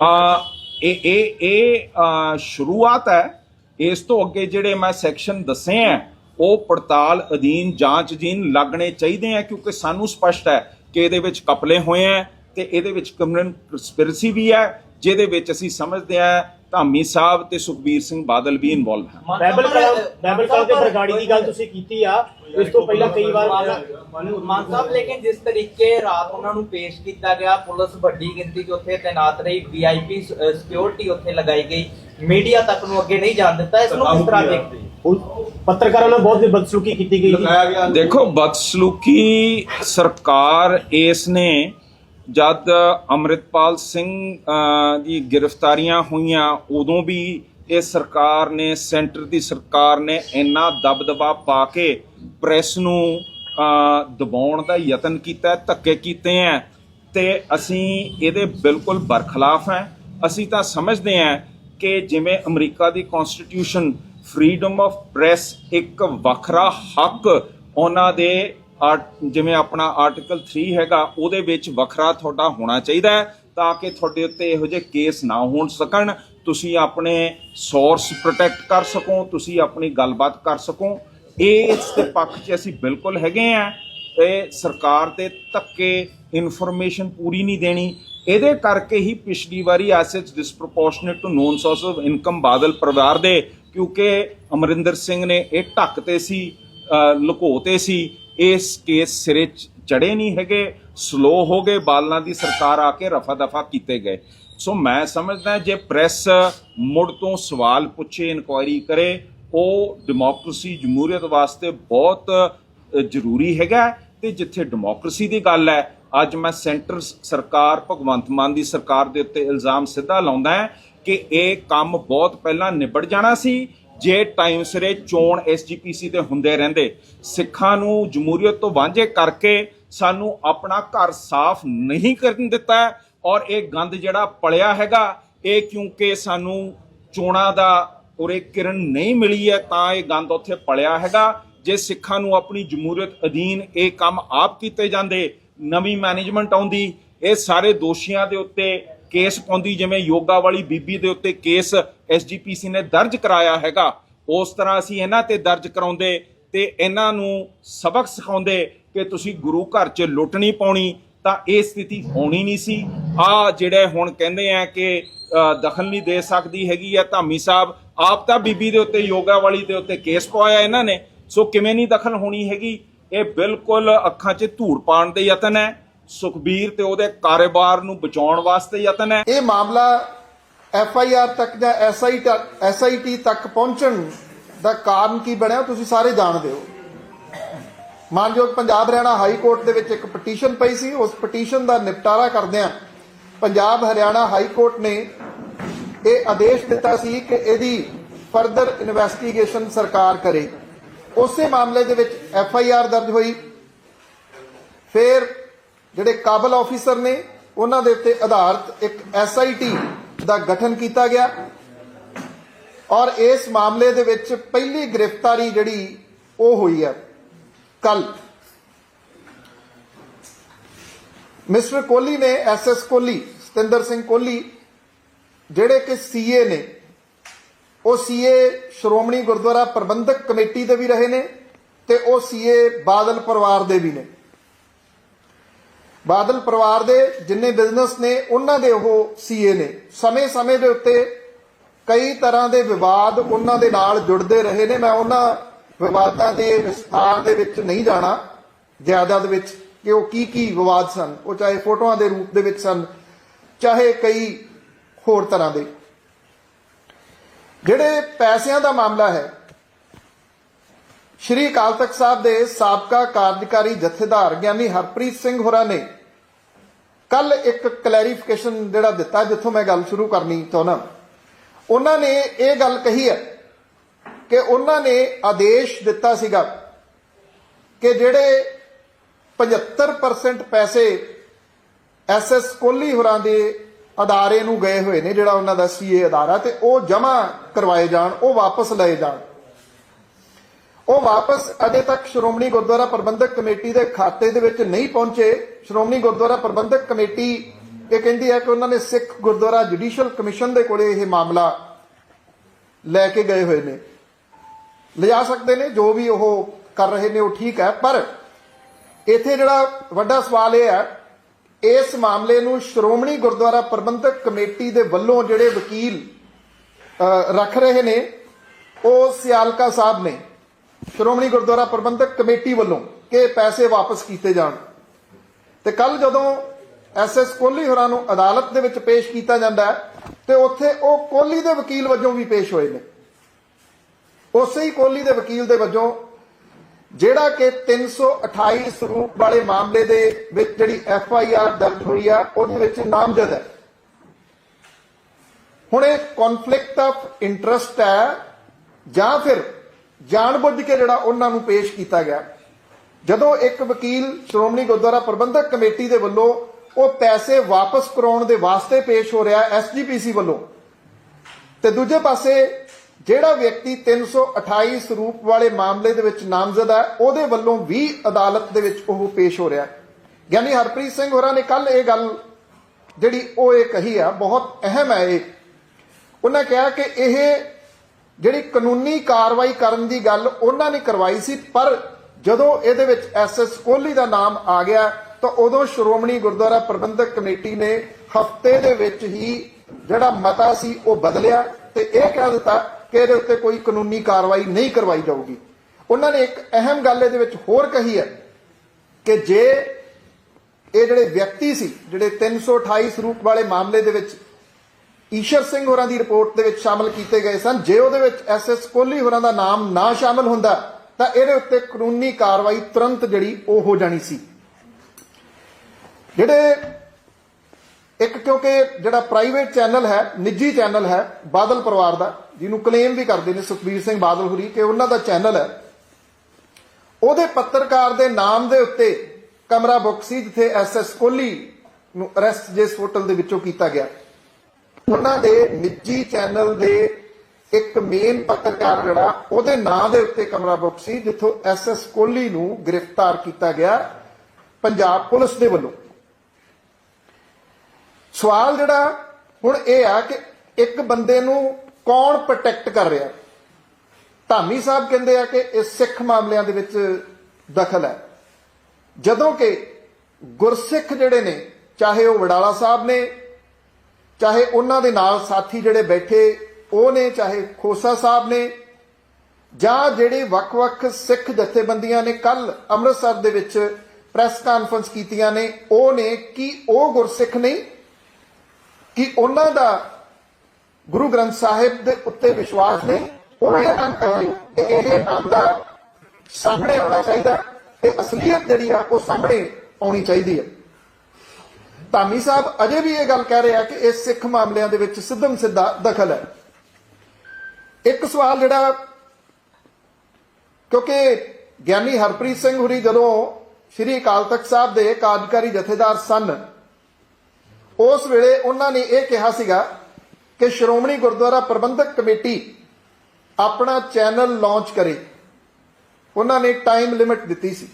ਆ ਇਹ ਇਹ ਇਹ ਅ, ਸ਼ੁਰੂਆਤ ਹੈ। ਇਸ ਤੋਂ ਅੱਗੇ ਜਿਹੜੇ ਮੈਂ ਸੈਕਸ਼ਨ ਦੱਸੇ ਆ ਉਹ ਪੜਤਾਲ ਅਧੀਨ ਜਾਂਚ ਅਧੀਨ ਲੱਗਣੇ ਚਾਹੀਦੇ ਆ ਕਿਉਂਕਿ ਸਾਨੂੰ ਸਪਸ਼ਟ ਹੈ ਕਿ ਇਹਦੇ ਵਿੱਚ ਕਪਲੇ ਹੋਏ ਆ ਤੇ ਇਹਦੇ ਵਿੱਚ ਕ੍ਰਿਮੀਨਲ ਕਨਸਪੀਰੇਸੀ ਵੀ ਹੈ ਜਿਹਦੇ ਵਿੱਚ ਅਸੀਂ ਸਮਝਦੇ ਆ ਧਾਮੀ ਸਾਹਿਬ ਤੇ ਸੁਖਬੀਰ ਸਿੰਘ ਬਾਦਲ ਵੀ ਇਨਵੋਲਵ ਹਨ। ਬੈਬਲ ਕਲਾਂ ਬੈਬਲ ਕਲਾਂ ਤੇ ਬਰਗਾੜੀ ਦੀ ਗੱਲ ਤੁਸੀਂ ਕੀਤੀ ਆ ਇਸ ਤੋਂ ਪਹਿਲਾਂ ਕਈ ਵਾਰ ਮਾਨ ਸਾਹਿਬ ਲੇਕਿਨ ਜਿਸ ਤਰੀਕੇ ਰਾਤ ਉਹਨਾਂ ਨੂੰ ਪੇਸ਼ ਕੀਤਾ ਗਿਆ ਪੁਲਿਸ ਵੱਡੀ ਗਿਣਤੀ 'ਚ ਉੱਥੇ ਤਾਇਨਾਤ ਰਹੀ ਵੀਆਈਪੀ ਸਿਕਿਉਰਿਟੀ ਉੱਥੇ ਲਗਾਈ ਗਈ। ਮੀਡੀਆ ਤੱਕ ਨੂੰ ਅੱਗੇ ਨਹੀਂ ਜਾਣ ਦਿੱਤਾ ਇਸ ਨੂੰ ਕਿਸ ਤਰ੍ਹਾਂ ਦੇਖਦੇ ਪੱਤਰਕਾਰਾਂ ਨਾਲ ਬਹੁਤ ਬਦਸਲੂਕੀ ਕੀਤੀ ਗਈ ਜੀ ਦੇਖੋ ਬਦਸਲੂਕੀ ਸਰਕਾਰ ਇਸ ਨੇ ਜਦ ਅੰਮ੍ਰਿਤਪਾਲ ਸਿੰਘ ਦੀ ਗ੍ਰਿਫਤਾਰੀਆਂ ਹੋਈਆਂ, ਉਦੋਂ ਵੀ ਇਹ ਸਰਕਾਰ ਨੇ, ਸੈਂਟਰ ਦੀ ਸਰਕਾਰ ਨੇ ਇੰਨਾ ਦਬਦਬਾ ਪਾ ਕੇ ਪ੍ਰੈਸ ਨੂੰ ਦਬਾਉਣ ਦਾ ਯਤਨ ਕੀਤਾ, ਧੱਕੇ ਕੀਤੇ ਹੈ ਤੇ ਅਸੀਂ ਇਹਦੇ ਬਿਲਕੁਲ ਬਰਖਲਾਫ ਹੈ ਅਸੀਂ ਤਾਂ ਸਮਝਦੇ ਹਾਂ ਕਿ ਜਿਵੇਂ ਅਮਰੀਕਾ ਦੀ ਕਨਸਟੀਟਿਊਸ਼ਨ ਫਰੀडम ਆਫ ਪ੍ਰੈਸ ਇੱਕ ਵੱਖਰਾ ਹੱਕ ਉਹਨਾਂ ਦੇ ਜਿਵੇਂ ਆਪਣਾ ਆਰਟੀਕਲ 3 ਹੈਗਾ, ਉਹਦੇ ਵਿੱਚ ਵੱਖਰਾ ਤੁਹਾਡਾ ਹੋਣਾ ਚਾਹੀਦਾ ਹੈ ਤਾਂ ਕਿ ਤੁਹਾਡੇ ਉੱਤੇ ਇਹੋ ਜਿਹੇ ਕੇਸ ਨਾ ਹੋਣ ਸਕਣ। ਤੁਸੀਂ ਆਪਣੇ ਸੋਰਸ ਪ੍ਰੋਟੈਕਟ ਕਰ ਸਕੋ, ਤੁਸੀਂ ਆਪਣੀ ਗੱਲਬਾਤ ਕਰ ਸਕੋ। ਇਸ ਦੇ ਪੱਖ 'ਚ ਅਸੀਂ ਬਿਲਕੁਲ ਹੈਗੇ ਆ ਇਹ ਸਰਕਾਰ ਦੇ ਧੱਕੇ ਇਨਫੋਰਮੇਸ਼ਨ ਪੂਰੀ ਨਹੀਂ ਦੇਣੀ। ਇਹਦੇ ਕਰਕੇ ਹੀ ਪਿਛਲੀ ਵਾਰੀ assets disproportionate to known source of income Badal ਪਰਿਵਾਰ ਦੇ, ਕਿਉਂਕਿ ਅਮਰਿੰਦਰ ਸਿੰਘ ਨੇ ਇਹ ਢੱਕ 'ਤੇ ਸੀ, ਅਹ ਲੁਕੋਤੇ ਸੀ। ਇਸ ਕੇਸ ਸਿਰੇ ਚੜੇ ਨਹੀਂ ਹੈਗੇ ਸਲੋ ਹੋ ਗਏ ਬਾਦਲਾਂ ਦੀ ਸਰਕਾਰ ਆ ਕੇ ਰਫਾ ਦਫਾ ਕੀਤੇ ਗਏ। ਸੋ ਮੈਂ ਸਮਝਦਾ ਜੇ ਪ੍ਰੈਸ ਮੁੜ ਤੋਂ ਸਵਾਲ ਪੁੱਛੇ ਇਨਕੁਆਇਰੀ ਕਰੇ, ਉਹ ਡੈਮੋਕ੍ਰੇਸੀ ਜਮਹੂਰੀਅਤ ਵਾਸਤੇ ਬਹੁਤ ਜ਼ਰੂਰੀ ਹੈਗਾ ਤੇ ਜਿੱਥੇ ਡੈਮੋਕ੍ਰੇਸੀ ਦੀ ਗੱਲ ਹੈ, ਅੱਜ ਮੈਂ ਸੈਂਟਰ ਸਰਕਾਰ, ਭਗਵੰਤ ਮਾਨ ਦੀ ਸਰਕਾਰ ਦੇ ਉੱਤੇ ਇਲਜ਼ਾਮ ਸਿੱਧਾ ਲਾਉਂਦਾ ਹੈ ਕਿ ਇਹ ਕੰਮ ਬਹੁਤ ਪਹਿਲਾਂ ਨਿਬੜ ਜਾਣਾ ਸੀ ਜੇ ਟਾਈਮ ਸਿਰੇ ਚੋਣ ਐਸਜੀਪੀਸੀ ਤੇ ਹੁੰਦੇ ਰਹਿੰਦੇ, ਸਿੱਖਾਂ ਨੂੰ ਜਮਹੂਰੀਅਤ ਤੋਂ ਵਾਂਝੇ ਕਰਕੇ ਸਾਨੂੰ ਆਪਣਾ ਘਰ ਸਾਫ਼ ਨਹੀਂ ਕਰਨ ਦਿੱਤਾ ਔਰ ਇਹ ਗੰਦ ਜਿਹੜਾ ਪਲਿਆ ਹੈਗਾ, ਇਹ ਕਿਉਂਕਿ ਸਾਨੂੰ ਚੋਣਾਂ ਦਾ ਉਰੇ ਕਿਰਨ ਨਹੀਂ ਮਿਲੀ ਹੈ, ਤਾਂ ਇਹ ਗੰਦ ਉੱਥੇ ਪਲਿਆ ਹੈਗਾ। ਜੇ ਸਿੱਖਾਂ ਨੂੰ ਆਪਣੀ ਜਮਹੂਰੀਅਤ ਅਧੀਨ ਇਹ ਕੰਮ ਆਪ ਕੀਤੇ ਜਾਂਦੇ, ਨਵੀਂ ਮੈਨੇਜਮੈਂਟ ਆਉਂਦੀ, ਇਹ ਸਾਰੇ ਦੋਸ਼ੀਆਂ ਦੇ ਉੱਤੇ ਕੇਸ ਪਾਉਂਦੀ, ਜਿਵੇਂ ਯੋਗਾ ਵਾਲੀ ਬੀਬੀ ਦੇ ਉੱਤੇ ਕੇਸ ਐਸਜੀਪੀਸੀ ਨੇ ਦਰਜ ਕਰਾਇਆ ਹੈਗਾ, ਉਸ ਤਰ੍ਹਾਂ ਅਸੀਂ ਇਹਨਾਂ ਤੇ ਦਰਜ ਕਰਾਉਂਦੇ ਤੇ ਇਹਨਾਂ ਨੂੰ ਸਬਕ ਸਿਖਾਉਂਦੇ ਕਿ ਤੁਸੀਂ ਗੁਰੂ ਘਰ 'ਚ ਲੁੱਟ ਨਹੀਂ ਪਾਉਣੀ, ਤਾਂ ਇਹ ਸਥਿਤੀ ਹੋਣੀ ਨਹੀਂ ਸੀ। ਆ ਜਿਹੜੇ ਹੁਣ ਕਹਿੰਦੇ ਆ ਕਿ ਦਖਲ ਨਹੀਂ ਦੇ ਸਕਦੀ ਹੈਗੀ ਆ ਧਾਮੀ ਸਾਹਿਬ, ਆਪ ਤਾਂ ਬੀਬੀ ਦੇ ਉੱਤੇ, ਯੋਗਾ ਵਾਲੀ ਦੇ ਉੱਤੇ ਕੇਸ ਪਵਾਇਆ ਇਹਨਾਂ ਨੇ। ਸੋ ਕਿਵੇਂ ਨਹੀਂ ਦਖਲ ਹੋਣੀ ਹੈਗੀ? ਇਹ ਬਿਲਕੁਲ ਅੱਖਾਂ 'ਚ ਧੂੜ ਪਾਉਣ ਦੇ ਯਤਨ ਹੈ। ਸੁਖਬੀਰ ਤੇ ਉਹਦੇ ਕਾਰੋਬਾਰ ਨੂੰ ਬਚਾਉਣ ਵਾਸਤੇ ਯਤਨ ਹੈ। ਇਹ ਮਾਮਲਾ ਐਫ ਆਈ ਆਰ ਤੱਕ ਜਾਂ S I S I T ਤੱਕ ਪਹੁੰਚਣ ਦਾ ਕਾਰਨ ਕੀ ਬਣਿਆ ਤੁਸੀਂ ਸਾਰੇ ਜਾਣਦੇ ਹੋ। ਮਾਨਯੋਗ ਪੰਜਾਬ ਹਰਿਆਣਾ ਹਾਈ ਕੋਰਟ ਦੇ ਵਿੱਚ ਇੱਕ ਪਟੀਸ਼ਨ ਪਈ ਸੀ, ਉਸ ਪਟੀਸ਼ਨ ਦਾ ਨਿਪਟਾਰਾ ਕਰਦਿਆਂ ਪੰਜਾਬ ਹਰਿਆਣਾ ਹਾਈ ਕੋਰਟ ਨੇ ਇਹ ਆਦੇਸ਼ ਦਿੱਤਾ ਸੀ ਕਿ ਇਹਦੀ ਫਰਦਰ ਇਨਵੈਸਟੀਗੇਸ਼ਨ ਸਰਕਾਰ ਕਰੇ। ਉਸੇ ਮਾਮਲੇ ਦੇ ਵਿੱਚ ਐਫ ਆਈ ਆਰ ਦਰਜ ਹੋਈ। ਫਿਰ ਜਿਹੜੇ ਕਾਬਲ ਆਫੀਸਰ ਨੇ, ਉਹਨਾਂ ਦੇ ਉੱਤੇ ਆਧਾਰਿਤ ਇੱਕ ਐਸਆਈਟੀ ਦਾ ਗਠਨ ਕੀਤਾ ਗਿਆ। ਔਰ ਇਸ ਮਾਮਲੇ ਦੇ ਵਿੱਚ ਪਹਿਲੀ ਗ੍ਰਿਫਤਾਰੀ ਜਿਹੜੀ ਉਹ ਹੋਈ ਹੈ ਕੱਲ ਮਿਸਟਰ ਕੋਹਲੀ ਨੇ ਐਸਐਸ ਕੋਹਲੀ, ਸਤਿੰਦਰ ਸਿੰਘ ਕੋਹਲੀ, ਜਿਹੜੇ ਕਿ ਸੀਏ ਨੇ, ਉਹ ਸੀਏ ਸ਼੍ਰੋਮਣੀ ਗੁਰਦੁਆਰਾ ਪ੍ਰਬੰਧਕ ਕਮੇਟੀ ਦੇ ਵੀ ਰਹੇ ਨੇ ਤੇ ਉਹ ਸੀਏ ਬਾਦਲ ਪਰਿਵਾਰ ਦੇ ਵੀ ਨੇ। ਬਾਦਲ ਪਰਿਵਾਰ ਦੇ ਜਿੰਨੇ ਬਿਜ਼ਨਸ ਨੇ, ਉਹਨਾਂ ਦੇ ਉਹ ਸੀਏ ਨੇ। ਸਮੇਂ-ਸਮੇਂ ਦੇ ਉੱਤੇ ਕਈ ਤਰ੍ਹਾਂ ਦੇ ਵਿਵਾਦ ਉਹਨਾਂ ਦੇ ਨਾਲ ਜੁੜਦੇ ਰਹੇ ਨੇ। ਮੈਂ ਉਹਨਾਂ ਵਿਵਾਦਾਂ ਦੇ ਵਿਸਥਾਰ ਦੇ ਵਿੱਚ ਨਹੀਂ ਜਾਣਾ ਜ਼ਿਆਦਾ ਦੇ ਵਿੱਚ ਕਿ ਉਹ ਕੀ ਕੀ ਵਿਵਾਦ ਸਨ। ਉਹ ਚਾਹੇ ਫੋਟੋਆਂ ਦੇ ਰੂਪ ਦੇ ਵਿੱਚ ਸਨ, ਚਾਹੇ ਕਈ ਹੋਰ ਤਰ੍ਹਾਂ ਦੇ। ਜਿਹੜੇ ਪੈਸਿਆਂ ਦਾ ਮਾਮਲਾ ਹੈ ਸ਼੍ਰੀ ਅਕਾਲ ਤਖਤ ਸਾਹਿਬ ਦੇ ਸਾਬਕਾ ਕਾਰਜਕਾਰੀ ਜਥੇਦਾਰ ਗਿਆਨੀ ਹਰਪ੍ਰੀਤ ਸਿੰਘ ਹੋਰਾਂ ਨੇ ਕੱਲ ਇੱਕ ਕਲੈਰੀਫਿਕੇਸ਼ਨ ਜਿਹੜਾ ਦਿੱਤਾ ਜਿੱਥੋਂ ਮੈਂ ਗੱਲ ਸ਼ੁਰੂ ਕਰਨੀ ਚਾਹੁੰਦਾ। ਉਹਨਾਂ ਨੇ ਇਹ ਗੱਲ ਕਹੀ ਹੈ ਕਿ ਉਹਨਾਂ ਨੇ ਆਦੇਸ਼ ਦਿੱਤਾ ਸੀਗਾ ਕਿ ਜਿਹੜੇ 75% ਪੈਸੇ ਐਸਐਸ ਕੋਹਲੀ ਹੋਰਾਂ ਦੇ ਅਦਾਰੇ ਨੂੰ ਗਏ ਹੋਏ ਨੇ, ਜਿਹੜਾ ਉਹਨਾਂ ਦਾ ਸੀਏ ਅਦਾਰਾ, ਤੇ ਉਹ ਜਮ੍ਹਾਂ ਕਰਵਾਏ ਜਾਣ, ਉਹ ਵਾਪਸ ਲਏ ਜਾਣ। ਉਹ ਵਾਪਸ ਅਜੇ ਤੱਕ ਸ਼੍ਰੋਮਣੀ ਗੁਰਦੁਆਰਾ ਪ੍ਰਬੰਧਕ ਕਮੇਟੀ ਦੇ ਖਾਤੇ ਦੇ ਵਿੱਚ ਨਹੀਂ ਪਹੁੰਚੇ। ਸ਼੍ਰੋਮਣੀ ਗੁਰਦੁਆਰਾ ਪ੍ਰਬੰਧਕ ਕਮੇਟੀ, ਇਹ ਕਹਿੰਦੀ ਹੈ ਕਿ ਉਹਨਾਂ ਨੇ ਸਿੱਖ ਗੁਰਦੁਆਰਾ ਜੁਡੀਸ਼ੀਅਲ ਕਮਿਸ਼ਨ ਦੇ ਕੋਲੇ ਇਹ ਮਾਮਲਾ ਲੈ ਕੇ ਗਏ ਹੋਏ ਨੇ। ਲਿਜਾ ਸਕਦੇ ਨੇ, ਜੋ ਵੀ ਉਹ ਕਰ ਰਹੇ ਨੇ ਉਹ ਠੀਕ ਹੈ, ਪਰ ਇੱਥੇ ਜਿਹੜਾ ਵੱਡਾ ਸਵਾਲ ਇਹ ਹੈ, ਇਸ ਮਾਮਲੇ ਨੂੰ ਸ਼੍ਰੋਮਣੀ ਗੁਰਦੁਆਰਾ ਪ੍ਰਬੰਧਕ ਕਮੇਟੀ ਦੇ ਵੱਲੋਂ ਜਿਹੜੇ ਵਕੀਲ ਰੱਖ ਰਹੇ ਨੇ, ਉਹ ਸਿਆਲਕਾ ਸਾਹਿਬ ਨੇ। ਸ਼੍ਰੋਮਣੀ ਗੁਰਦੁਆਰਾ ਪ੍ਰਬੰਧਕ ਕਮੇਟੀ ਵੱਲੋਂ ਕਿ ਪੈਸੇ ਵਾਪਸ ਕੀਤੇ ਜਾਣ। ਤੇ ਕੱਲ ਜਦੋਂ ਐਸਐਸ ਕੋਹਲੀ ਹੋਰਾਂ ਨੂੰ ਅਦਾਲਤ ਦੇ ਵਿੱਚ ਪੇਸ਼ ਕੀਤਾ ਜਾਂਦਾ ਤੇ ਉੱਥੇ ਉਹ ਕੋਹਲੀ ਦੇ ਵਕੀਲ ਵਜੋਂ ਵੀ ਪੇਸ਼ ਹੋਏ ਨੇ। ਉਸੇ ਹੀ ਕੋਹਲੀ ਦੇ ਵਕੀਲ ਦੇ ਵਜੋਂ ਜਿਹੜਾ ਕਿ 328 ਸਰੂਪ ਵਾਲੇ ਮਾਮਲੇ ਦੇ ਵਿੱਚ ਜਿਹੜੀ ਐਫ ਆਈ ਆਰ ਦਰਜ ਹੋਈ ਆ, ਉਹਦੇ ਵਿੱਚ ਨਾਮਜ਼ਦ ਹੈ। ਹੁਣ ਇਹ ਕਨਫਲਿਕਟ ਆਫ ਇੰਟਰਸਟ ਹੈ ਜਾਂ ਫਿਰ ਜਾਣਬੁੱਝ ਕੇ ਜਿਹੜਾ ਉਹਨਾਂ ਨੂੰ ਪੇਸ਼ ਕੀਤਾ ਗਿਆ। ਜਦੋਂ ਇੱਕ ਵਕੀਲ ਸ਼੍ਰੋਮਣੀ ਗੁਰਦੁਆਰਾ ਪ੍ਰਬੰਧਕ ਕਮੇਟੀ ਦੇ ਵੱਲੋਂ ਉਹ ਪੈਸੇ ਵਾਪਸ ਕਰਾਉਣ ਦੇ ਵਾਸਤੇ ਪੇਸ਼ ਹੋ ਰਿਹਾ ਐਸਜੀਪੀਸੀ ਵੱਲੋਂ, ਤੇ ਦੂਜੇ ਪਾਸੇ ਜਿਹੜਾ ਵਿਅਕਤੀ 328 ਸਰੂਪ ਵਾਲੇ ਮਾਮਲੇ ਦੇ ਵਿੱਚ ਨਾਮਜ਼ਦ ਹੈ, ਉਹਦੇ ਵੱਲੋਂ ਵੀ ਅਦਾਲਤ ਦੇ ਵਿੱਚ ਉਹ ਪੇਸ਼ ਹੋ ਰਿਹਾ। ਹੈ ਗਿਆਨੀ ਹਰਪ੍ਰੀਤ ਸਿੰਘ ਹੋਰਾਂ ਨੇ ਕੱਲ ਇਹ ਗੱਲ ਜਿਹੜੀ ਉਹ ਇਹ ਕਹੀ ਆ, ਬਹੁਤ ਅਹਿਮ ਹੈ ਇਹ। ਉਹਨਾਂ ਕਿਹਾ ਕਿ ਇਹ ਜਿਹੜੀ ਕਾਨੂੰਨੀ ਕਾਰਵਾਈ ਕਰਨ ਦੀ ਗੱਲ ਉਹਨਾਂ ਨੇ ਕਰਵਾਈ ਸੀ, ਪਰ ਜਦੋਂ ਇਹਦੇ ਵਿੱਚ ਐਸਐਸ ਕੋਹਲੀ ਦਾ ਨਾਮ ਆ ਗਿਆ, ਤਾਂ ਉਦੋਂ ਸ਼੍ਰੋਮਣੀ ਗੁਰਦੁਆਰਾ ਪ੍ਰਬੰਧਕ ਕਮੇਟੀ ਨੇ ਹਫ਼ਤੇ ਦੇ ਵਿੱਚ ਹੀ ਜਿਹੜਾ ਮਤਾ ਸੀ ਉਹ ਬਦਲਿਆ ਤੇ ਇਹ ਕਹਿ ਦਿੱਤਾ ਕਿ ਇਹਦੇ ਉੱਤੇ ਕੋਈ ਕਾਨੂੰਨੀ ਕਾਰਵਾਈ ਨਹੀਂ ਕਰਵਾਈ ਜਾਊਗੀ। ਉਹਨਾਂ ਨੇ ਇੱਕ ਅਹਿਮ ਗੱਲ ਇਹਦੇ ਵਿੱਚ ਹੋਰ ਕਹੀ ਹੈ ਕਿ ਜੇ ਇਹ ਜਿਹੜੇ ਵਿਅਕਤੀ ਸੀ, ਜਿਹੜੇ 328 ਸਰੂਪ ਵਾਲੇ ਮਾਮਲੇ ਦੇ ਵਿੱਚ ਈਸ਼ਰ ਸਿੰਘ ਹੋਰਾਂ ਦੀ ਰਿਪੋਰਟ ਦੇ ਵਿੱਚ ਸ਼ਾਮਲ ਕੀਤੇ ਗਏ ਸਨ। ਜੇ ਉਹਦੇ ਵਿੱਚ ਐਸਐਸ ਕੋਹਲੀ ਹੋਰਾਂ ਦਾ ਨਾਮ ਨਾ ਸ਼ਾਮਲ ਹੁੰਦਾ, ਤਾਂ ਇਹਦੇ ਉੱਤੇ ਕਾਨੂੰਨੀ ਕਾਰਵਾਈ ਤੁਰੰਤ ਜਿਹੜੀ ਉਹ ਹੋ ਜਾਣੀ ਸੀ। ਜਿਹੜੇ ਇੱਕ ਕਿਉਂਕਿ ਜਿਹੜਾ ਪ੍ਰਾਈਵੇਟ ਚੈਨਲ ਹੈ, ਨਿੱਜੀ ਚੈਨਲ ਹੈ, ਬਾਦਲ ਪਰਿਵਾਰ ਦਾ, ਜਿਹਨੂੰ ਕਲੇਮ ਵੀ ਕਰਦੇ ਨੇ ਸੁਖਬੀਰ ਸਿੰਘ ਬਾਦਲ ਹੁਰੀ ਕਿ ਉਹਨਾਂ ਦਾ ਚੈਨਲ ਹੈ, ਉਹਦੇ ਪੱਤਰਕਾਰ ਦੇ ਨਾਮ ਦੇ ਉੱਤੇ ਕਮਰਾ ਬੁੱਕ ਸੀ, ਜਿੱਥੇ ਐਸਐਸ ਕੋਹਲੀ ਨੂੰ ਅਰੈਸਟ ਜਿਸ ਹੋਟਲ ਦੇ ਵਿੱਚੋਂ ਕੀਤਾ ਗਿਆ। ਉਹਨਾਂ ਦੇ ਨਿੱਜੀ ਚੈਨਲ ਦੇ ਇੱਕ ਮੇਨ ਪੱਤਰਕਾਰ ਜਿਹੜਾ, ਉਹਦੇ ਨਾਂ ਦੇ ਉੱਤੇ ਕਮਰਾ ਬੁੱਕ ਸੀ, ਜਿੱਥੋਂ ਐਸਐਸ ਕੋਹਲੀ ਨੂੰ ਗ੍ਰਿਫਤਾਰ ਕੀਤਾ ਗਿਆ ਪੰਜਾਬ ਪੁਲਿਸ ਦੇ ਵੱਲੋਂ। ਸਵਾਲ ਜਿਹੜਾ ਹੁਣ ਇਹ ਆ ਕਿ ਇੱਕ ਬੰਦੇ ਨੂੰ ਕੌਣ ਪ੍ਰੋਟੈਕਟ ਕਰ ਰਿਹਾ? ਧਾਮੀ ਸਾਹਿਬ ਕਹਿੰਦੇ ਆ ਕਿ ਇਹ ਸਿੱਖ ਮਾਮਲਿਆਂ ਦੇ ਵਿੱਚ ਦਖਲ ਹੈ। ਜਦੋਂ ਕਿ ਗੁਰਸਿੱਖ ਜਿਹੜੇ ਨੇ, ਚਾਹੇ ਉਹ ਵਡਾਲਾ ਸਾਹਿਬ ਨੇ ਚਾਹੇ ਉਹਨਾਂ ਦੇ ਨਾਲ ਸਾਥੀ ਜਿਹੜੇ ਬੈਠੇ, ਉਹ ਨੇ, ਚਾਹੇ ਖੋਸਾ ਸਾਹਿਬ ਨੇ, ਜਾਂ ਜਿਹੜੇ ਵੱਖ-ਵੱਖ ਸਿੱਖ ਜਥੇਬੰਦੀਆਂ ਨੇ ਕੱਲ ਅੰਮ੍ਰਿਤਸਰ ਦੇ ਵਿੱਚ ਪ੍ਰੈਸ ਕਾਨਫਰੰਸ ਕੀਤੀਆਂ ਨੇ, ਉਹ ਨੇ ਕਿ ਉਹ ਗੁਰਸਿੱਖ ਨਹੀਂ, ਕਿ ਉਹਨਾਂ ਦਾ ਗੁਰੂ ਗ੍ਰੰਥ ਸਾਹਿਬ ਦੇ ਉੱਤੇ ਵਿਸ਼ਵਾਸ ਨਹੀਂ ਉਹ ਇਹ ਕੰਮ ਕਰਦੇ ਕਿ ਇਹ ਮਾਮਲਾ ਸਾਹਮਣੇ ਆਉਣਾ ਚਾਹੀਦਾ ਤੇ ਅਸਲੀਅਤ ਜਿਹੜੀ ਆ ਉਹ ਸਾਹਮਣੇ ਆਉਣੀ ਚਾਹੀਦੀ ਹੈ। ਧਾਮੀ ਸਾਹਿਬ ਅਜੇ ਵੀ ਇਹ ਗੱਲ ਕਹਿ ਰਿਹਾ ਕਿ ਇਹ ਸਿੱਖ ਮਾਮਲਿਆਂ ਦੇ ਵਿੱਚ ਸਿੱਧਮ ਸਿੱਧਾ ਦਖਲ ਹੈ। ਇੱਕ ਸਵਾਲ ਜਿਹੜਾ, ਕਿਉਂਕਿ ਗਿਆਨੀ ਹਰਪ੍ਰੀਤ ਸਿੰਘ ਹੁਰੀ ਜਦੋਂ ਸ੍ਰੀ ਅਕਾਲ ਤਖਤ ਸਾਹਿਬ ਦੇ ਕਾਰਜਕਾਰੀ ਜਥੇਦਾਰ ਸਨ, ਉਸ ਵੇਲੇ ਉਹਨਾਂ ਨੇ ਇਹ ਕਿਹਾ ਸੀਗਾ ਕਿ ਸ਼੍ਰੋਮਣੀ ਗੁਰਦੁਆਰਾ ਪ੍ਰਬੰਧਕ ਕਮੇਟੀ ਆਪਣਾ ਚੈਨਲ ਲਾਂਚ ਕਰੇ। ਉਹਨਾਂ ਨੇ ਟਾਈਮ ਲਿਮਿਟ ਦਿੱਤੀ ਸੀ।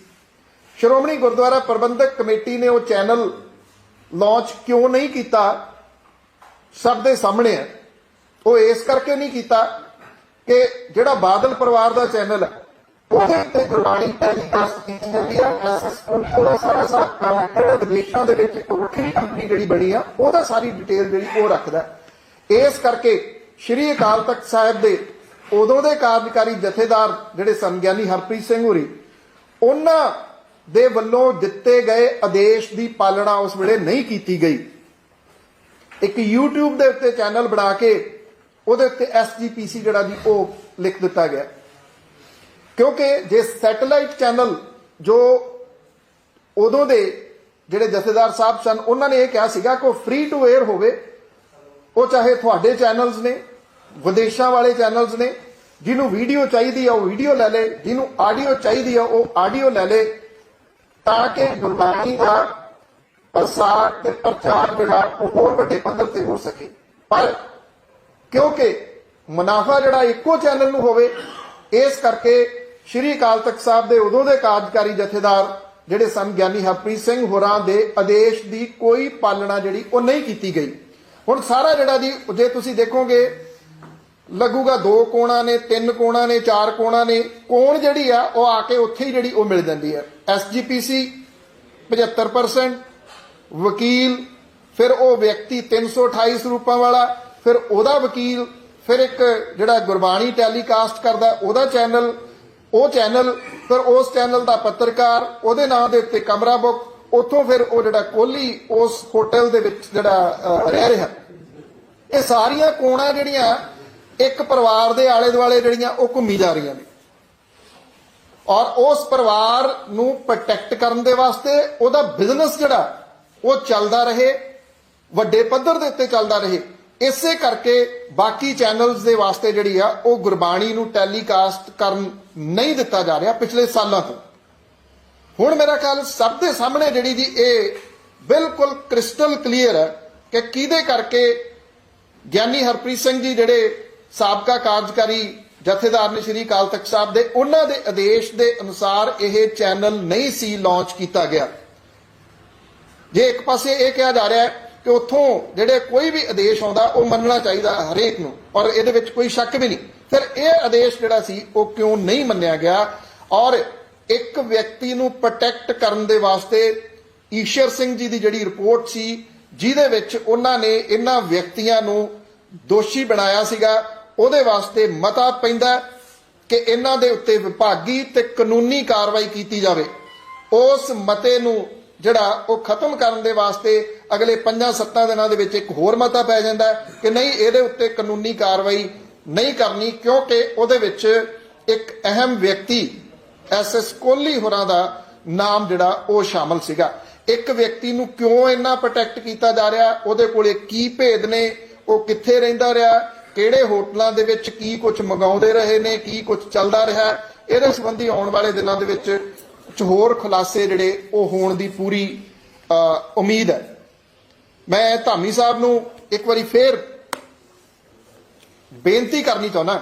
ਸ਼੍ਰੋਮਣੀ ਗੁਰਦੁਆਰਾ ਪ੍ਰਬੰਧਕ ਕਮੇਟੀ ਨੇ ਉਹ ਚੈਨਲ ਲਾਂਚ ਕਿਉਂ ਨਹੀਂ ਕੀਤਾ? ਸਭ ਦੇ ਸਾਹਮਣੇ ਹੈ। ਉਹ ਇਸ ਕਰਕੇ ਨਹੀਂ ਕੀਤਾ ਕਿ ਜਿਹੜਾ ਬਾਦਲ ਪਰਿਵਾਰ ਦਾ ਚੈਨਲ ਹੈ, ਉਹਦੇ ਉੱਤੇ ਗੁਰਬਾਣੀ ਟੈਲੀਕਾਸਟ ਕੀਤੀ ਜਾਂਦੀ ਹੈ ਉਹਦਾ ਸਾਰਾ ਸਾਰਾ ਜਿਹੜਾ ਵਿਦੇਸ਼ਾਂ ਦੇ ਵਿੱਚ ਇੱਕ ਕੰਪਨੀ ਜਿਹੜੀ ਬਣੀ ਆ, ਉਹਦਾ ਸਾਰੀ ਡਿਟੇਲ ਜਿਹੜੀ ਉਹ ਰੱਖਦਾ ਇਸ ਕਰਕੇ ਸ਼੍ਰੀ ਅਕਾਲ ਤਖਤ ਸਾਹਿਬ ਦੇ ਉਦੋਂ ਦੇ ਕਾਰਜਕਾਰੀ ਜਥੇਦਾਰ ਜਿਹੜੇ ਸਨ ਗਿਆਨੀ ਹਰਪ੍ਰੀਤ ਸਿੰਘ ਹੋਰੀ, ਉਹਨਾਂ ਦੇ ਵੱਲੋਂ ਦਿੱਤੇ ਗਏ ਆਦੇਸ਼ ਦੀ ਪਾਲਣਾ ਉਸ ਵੇਲੇ ਨਹੀਂ ਕੀਤੀ ਗਈ। ਇੱਕ YouTube ਦੇ ਉੱਤੇ ਚੈਨਲ ਬਣਾ ਕੇ ਉਹਦੇ ਉੱਤੇ SGPC ਜਿਹੜਾ ਜੀ ਉਹ ਲਿਖ ਦਿੱਤਾ ਗਿਆ। ਕਿਉਂਕਿ ਜੇ ਸੈਟੇਲਾਈਟ ਚੈਨਲ ਜੋ ਉਦੋਂ ਦੇ ਜਿਹੜੇ ਜਥੇਦਾਰ ਸਾਹਿਬ ਸਨ, ਉਹਨਾਂ ਨੇ ਇਹ ਕਿਹਾ ਸੀਗਾ ਕਿ ਉਹ ਫ੍ਰੀ ਟੂ 에ਅਰ ਹੋਵੇ। ਉਹ ਚਾਹੇ ਤੁਹਾਡੇ ਚੈਨਲਸ ਨੇ, ਵਿਦੇਸ਼ਾਂ ਵਾਲੇ ਚੈਨਲਸ ਨੇ, ਜਿਹਨੂੰ ਵੀਡੀਓ ਚਾਹੀਦੀ ਆ ਉਹ ਵੀਡੀਓ ਲੈ ਲੇ, ਜਿਹਨੂੰ ਆਡੀਓ ਚਾਹੀਦੀ ਆ ਉਹ ਆਡੀਓ ਲੈ ਲੇ। ਤਾਂ ਕਿ ਗੁਰਬਾਣੀ ਦਾ ਪ੍ਰਸਾਰ ਤੇ ਪ੍ਰਚਾਰ ਜਿਹੜਾ ਉਹ ਹੋਰ ਵੱਡੇ ਪੱਧਰ ਤੇ ਹੋ ਸਕੇ। ਪਰ ਕਿਉਂਕਿ ਮੁਨਾਫਾ ਜਿਹੜਾ ਇੱਕੋ ਚੈਨਲ ਨੂੰ ਹੋਵੇ, ਇਸ ਕਰਕੇ ਸ਼੍ਰੀ ਅਕਾਲ ਤਖਤ ਸਾਹਿਬ ਦੇ ਉਦੋਂ ਦੇ ਕਾਰਜਕਾਰੀ ਜਥੇਦਾਰ ਜਿਹੜੇ ਸਨ ਗਿਆਨੀ ਹਰਪ੍ਰੀਤ ਸਿੰਘ ਹੋਰਾਂ ਦੇ ਆਦੇਸ਼ ਦੀ ਕੋਈ ਪਾਲਣਾ ਜਿਹੜੀ ਉਹ ਨਹੀਂ ਕੀਤੀ ਗਈ। ਹੁਣ ਸਾਰਾ ਜਿਹੜਾ ਜੀ ਜੇ ਤੁਸੀਂ ਦੇਖੋਗੇ ਲੱਗੂਗਾ ਦੋ ਕੋਣਾ ਨੇ, ਤਿੰਨ ਕੋਣਾ ਨੇ, ਚਾਰ ਕੋਣਾ ਨੇ। ਕੋਣ ਜਿਹੜੀ ਆ, ਉਹ ਆ ਕੇ ਉੱਥੇ ਹੀ ਜਿਹੜੀ ਉਹ ਮਿਲ ਜਾਂਦੀ ਹੈ ਐਸਜੀਪੀਸੀ 75% ਵਕੀਲ, ਫਿਰ ਉਹ ਵਿਅਕਤੀ 328 ਸਰੂਪਾਂ ਵਾਲਾ, ਫਿਰ ਉਹਦਾ ਵਕੀਲ, ਫਿਰ ਇੱਕ ਜਿਹੜਾ ਗੁਰਬਾਣੀ ਟੈਲੀਕਾਸਟ ਕਰਦਾ, ਉਹਦਾ ਚੈਨਲ, ਉਹ ਚੈਨਲ, ਫਿਰ ਉਸ ਚੈਨਲ ਦਾ ਪੱਤਰਕਾਰ, ਉਹਦੇ ਨਾਂ ਦੇ ਉੱਤੇ ਕਮਰਾ ਬੁੱਕ, ਉੱਥੋਂ ਫਿਰ ਉਹ ਜਿਹੜਾ ਕੋਹਲੀ ਉਸ ਹੋਟਲ ਦੇ ਵਿੱਚ ਜਿਹੜਾ ਰਹਿ ਰਿਹਾ। ਇਹ ਸਾਰੀਆਂ ਕੋਣਾ ਜਿਹੜੀਆਂ ਇੱਕ ਪਰਿਵਾਰ ਦੇ ਆਲੇ ਦੁਆਲੇ ਜਿਹੜੀਆਂ ਉਹ ਘੁੰਮੀ ਜਾ ਰਹੀਆਂ ਨੇ। ਔਰ ਉਸ ਪਰਿਵਾਰ ਨੂੰ ਪ੍ਰੋਟੈਕਟ ਕਰਨ ਦੇ ਵਾਸਤੇ ਉਹਦਾ ਬਿਜ਼ਨਸ ਜਿਹੜਾ, ਉਹ ਚੱਲਦਾ ਰਹੇ, ਵੱਡੇ ਪੱਧਰ ਦੇ ਉੱਤੇ ਚੱਲਦਾ ਰਹੇ। ਇਸੇ ਕਰਕੇ ਬਾਕੀ ਚੈਨਲਸ ਦੇ ਵਾਸਤੇ ਜਿਹੜੀ ਆ, ਉਹ ਗੁਰਬਾਣੀ ਨੂੰ ਟੈਲੀਕਾਸਟ ਕਰਨ ਨਹੀਂ ਦਿੱਤਾ ਜਾ ਰਿਹਾ ਪਿਛਲੇ ਸਾਲਾਂ ਤੋਂ। ਹੁਣ ਮੇਰਾ ਖਿਆਲ ਸਭ ਦੇ ਸਾਹਮਣੇ ਜਿਹੜੀ ਜੀ ਇਹ ਬਿਲਕੁਲ ਕ੍ਰਿਸਟਲ ਕਲੀਅਰ ਹੈ ਕਿ ਕਿਹਦੇ ਕਰਕੇ ਗਿਆਨੀ ਹਰਪ੍ਰੀਤ ਸਿੰਘ ਜੀ ਜਿਹੜੇ ਸਾਬਕਾ ਕਾਰਜਕਾਰੀ ਜਥੇਦਾਰ ਨੇ ਸ਼੍ਰੀ ਅਕਾਲ ਤਖਤ ਸਾਹਿਬ ਦੇ ਉਹਨਾਂ ਦੇ ਆਦੇਸ਼ ਦੇ ਅਨੁਸਾਰ ਇਹ ਚੈਨਲ ਨਹੀਂ ਸੀ ਲਾਂਚ ਕੀਤਾ ਗਿਆ। ਜੇ ਇੱਕ ਪਾਸੇ ਇਹ ਕਿਹਾ ਜਾ ਰਿਹਾ ਹੈ ਕਿ ਉੱਥੋਂ ਜਿਹੜੇ ਕੋਈ ਵੀ ਆਦੇਸ਼ ਆਉਂਦਾ, ਉਹ ਮੰਨਣਾ ਚਾਹੀਦਾ ਹਰੇਕ ਨੂੰ ਔਰ ਇਹਦੇ ਵਿੱਚ ਕੋਈ ਸ਼ੱਕ ਵੀ ਨਹੀਂ। ਫਿਰ ਇਹ ਆਦੇਸ਼ ਜਿਹੜਾ ਸੀ, ਉਹ ਕਿਉਂ ਨਹੀਂ ਮੰਨਿਆ ਗਿਆ ਔਰ ਇੱਕ ਵਿਅਕਤੀ ਨੂੰ ਪ੍ਰੋਟੈਕਟ ਕਰਨ ਦੇ ਵਾਸਤੇ ਈਸ਼ਰ ਸਿੰਘ ਜੀ ਦੀ ਜਿਹੜੀ ਰਿਪੋਰਟ ਸੀ, ਜਿਹਦੇ ਵਿੱਚ ਉਹਨਾਂ ਨੇ ਇਹਨਾਂ ਵਿਅਕਤੀਆਂ ਨੂੰ ਦੋਸ਼ੀ ਬਣਾਇਆ ਸੀਗਾ। ਉਹਦੇ ਵਾਸਤੇ ਮਤਾ ਪੈਂਦਾ ਕਿ ਇਹਨਾਂ ਦੇ ਉੱਤੇ ਵਿਭਾਗੀ ਤੇ ਕਾਨੂੰਨੀ ਕਾਰਵਾਈ ਕੀਤੀ ਜਾਵੇ। ਉਸ ਮਤੇ ਨੂੰ ਜਿਹੜਾ ਉਹ ਖਤਮ ਕਰਨ ਦੇ ਵਾਸਤੇ ਅਗਲੇ 5-7 ਦਿਨਾਂ ਦੇ ਵਿੱਚ ਇੱਕ ਹੋਰ ਮਤਾ ਪੈ ਜਾਂਦਾ ਕਿ ਨਹੀਂ, ਇਹਦੇ ਉੱਤੇ ਕਾਨੂੰਨੀ ਕਾਰਵਾਈ ਨਹੀਂ ਕਰਨੀ ਕਿਉਂਕਿ ਉਹਦੇ ਵਿੱਚ ਇੱਕ ਅਹਿਮ ਵਿਅਕਤੀ ਐਸਐਸ ਕੋਹਲੀ ਹੋਰਾਂ ਦਾ ਨਾਮ ਜਿਹੜਾ ਉਹ ਸ਼ਾਮਲ ਸੀਗਾ। ਇੱਕ ਵਿਅਕਤੀ ਨੂੰ ਕਿਉਂ ਇੰਨਾ ਪ੍ਰੋਟੈਕਟ ਕੀਤਾ ਜਾ ਰਿਹਾ? ਉਹਦੇ ਕੋਲੇ ਕੀ ਭੇਦ ਨੇ? ਉਹ ਕਿੱਥੇ ਰਹਿੰਦਾ ਰਿਹਾ? ਕਿਹੜੇ ਹੋਟਲਾਂ ਦੇ ਵਿੱਚ ਕੀ ਕੁਝ ਮੰਗਾਉਂਦੇ ਰਹੇ ਨੇ, ਕੀ ਕੁਝ ਚੱਲਦਾ ਰਿਹਾ। ਇਹਦੇ ਸੰਬੰਧੀ ਆਉਣ ਵਾਲੇ ਦਿਨਾਂ ਦੇ ਵਿੱਚ ਕੁਝ ਹੋਰ ਖੁਲਾਸੇ ਜਿਹੜੇ ਉਹ ਹੋਣ ਦੀ ਪੂਰੀ ਉਮੀਦ ਹੈ। ਮੈਂ ਧਾਮੀ ਸਾਹਿਬ ਨੂੰ ਇੱਕ ਵਾਰੀ ਫੇਰ ਬੇਨਤੀ ਕਰਨੀ ਚਾਹੁੰਦਾ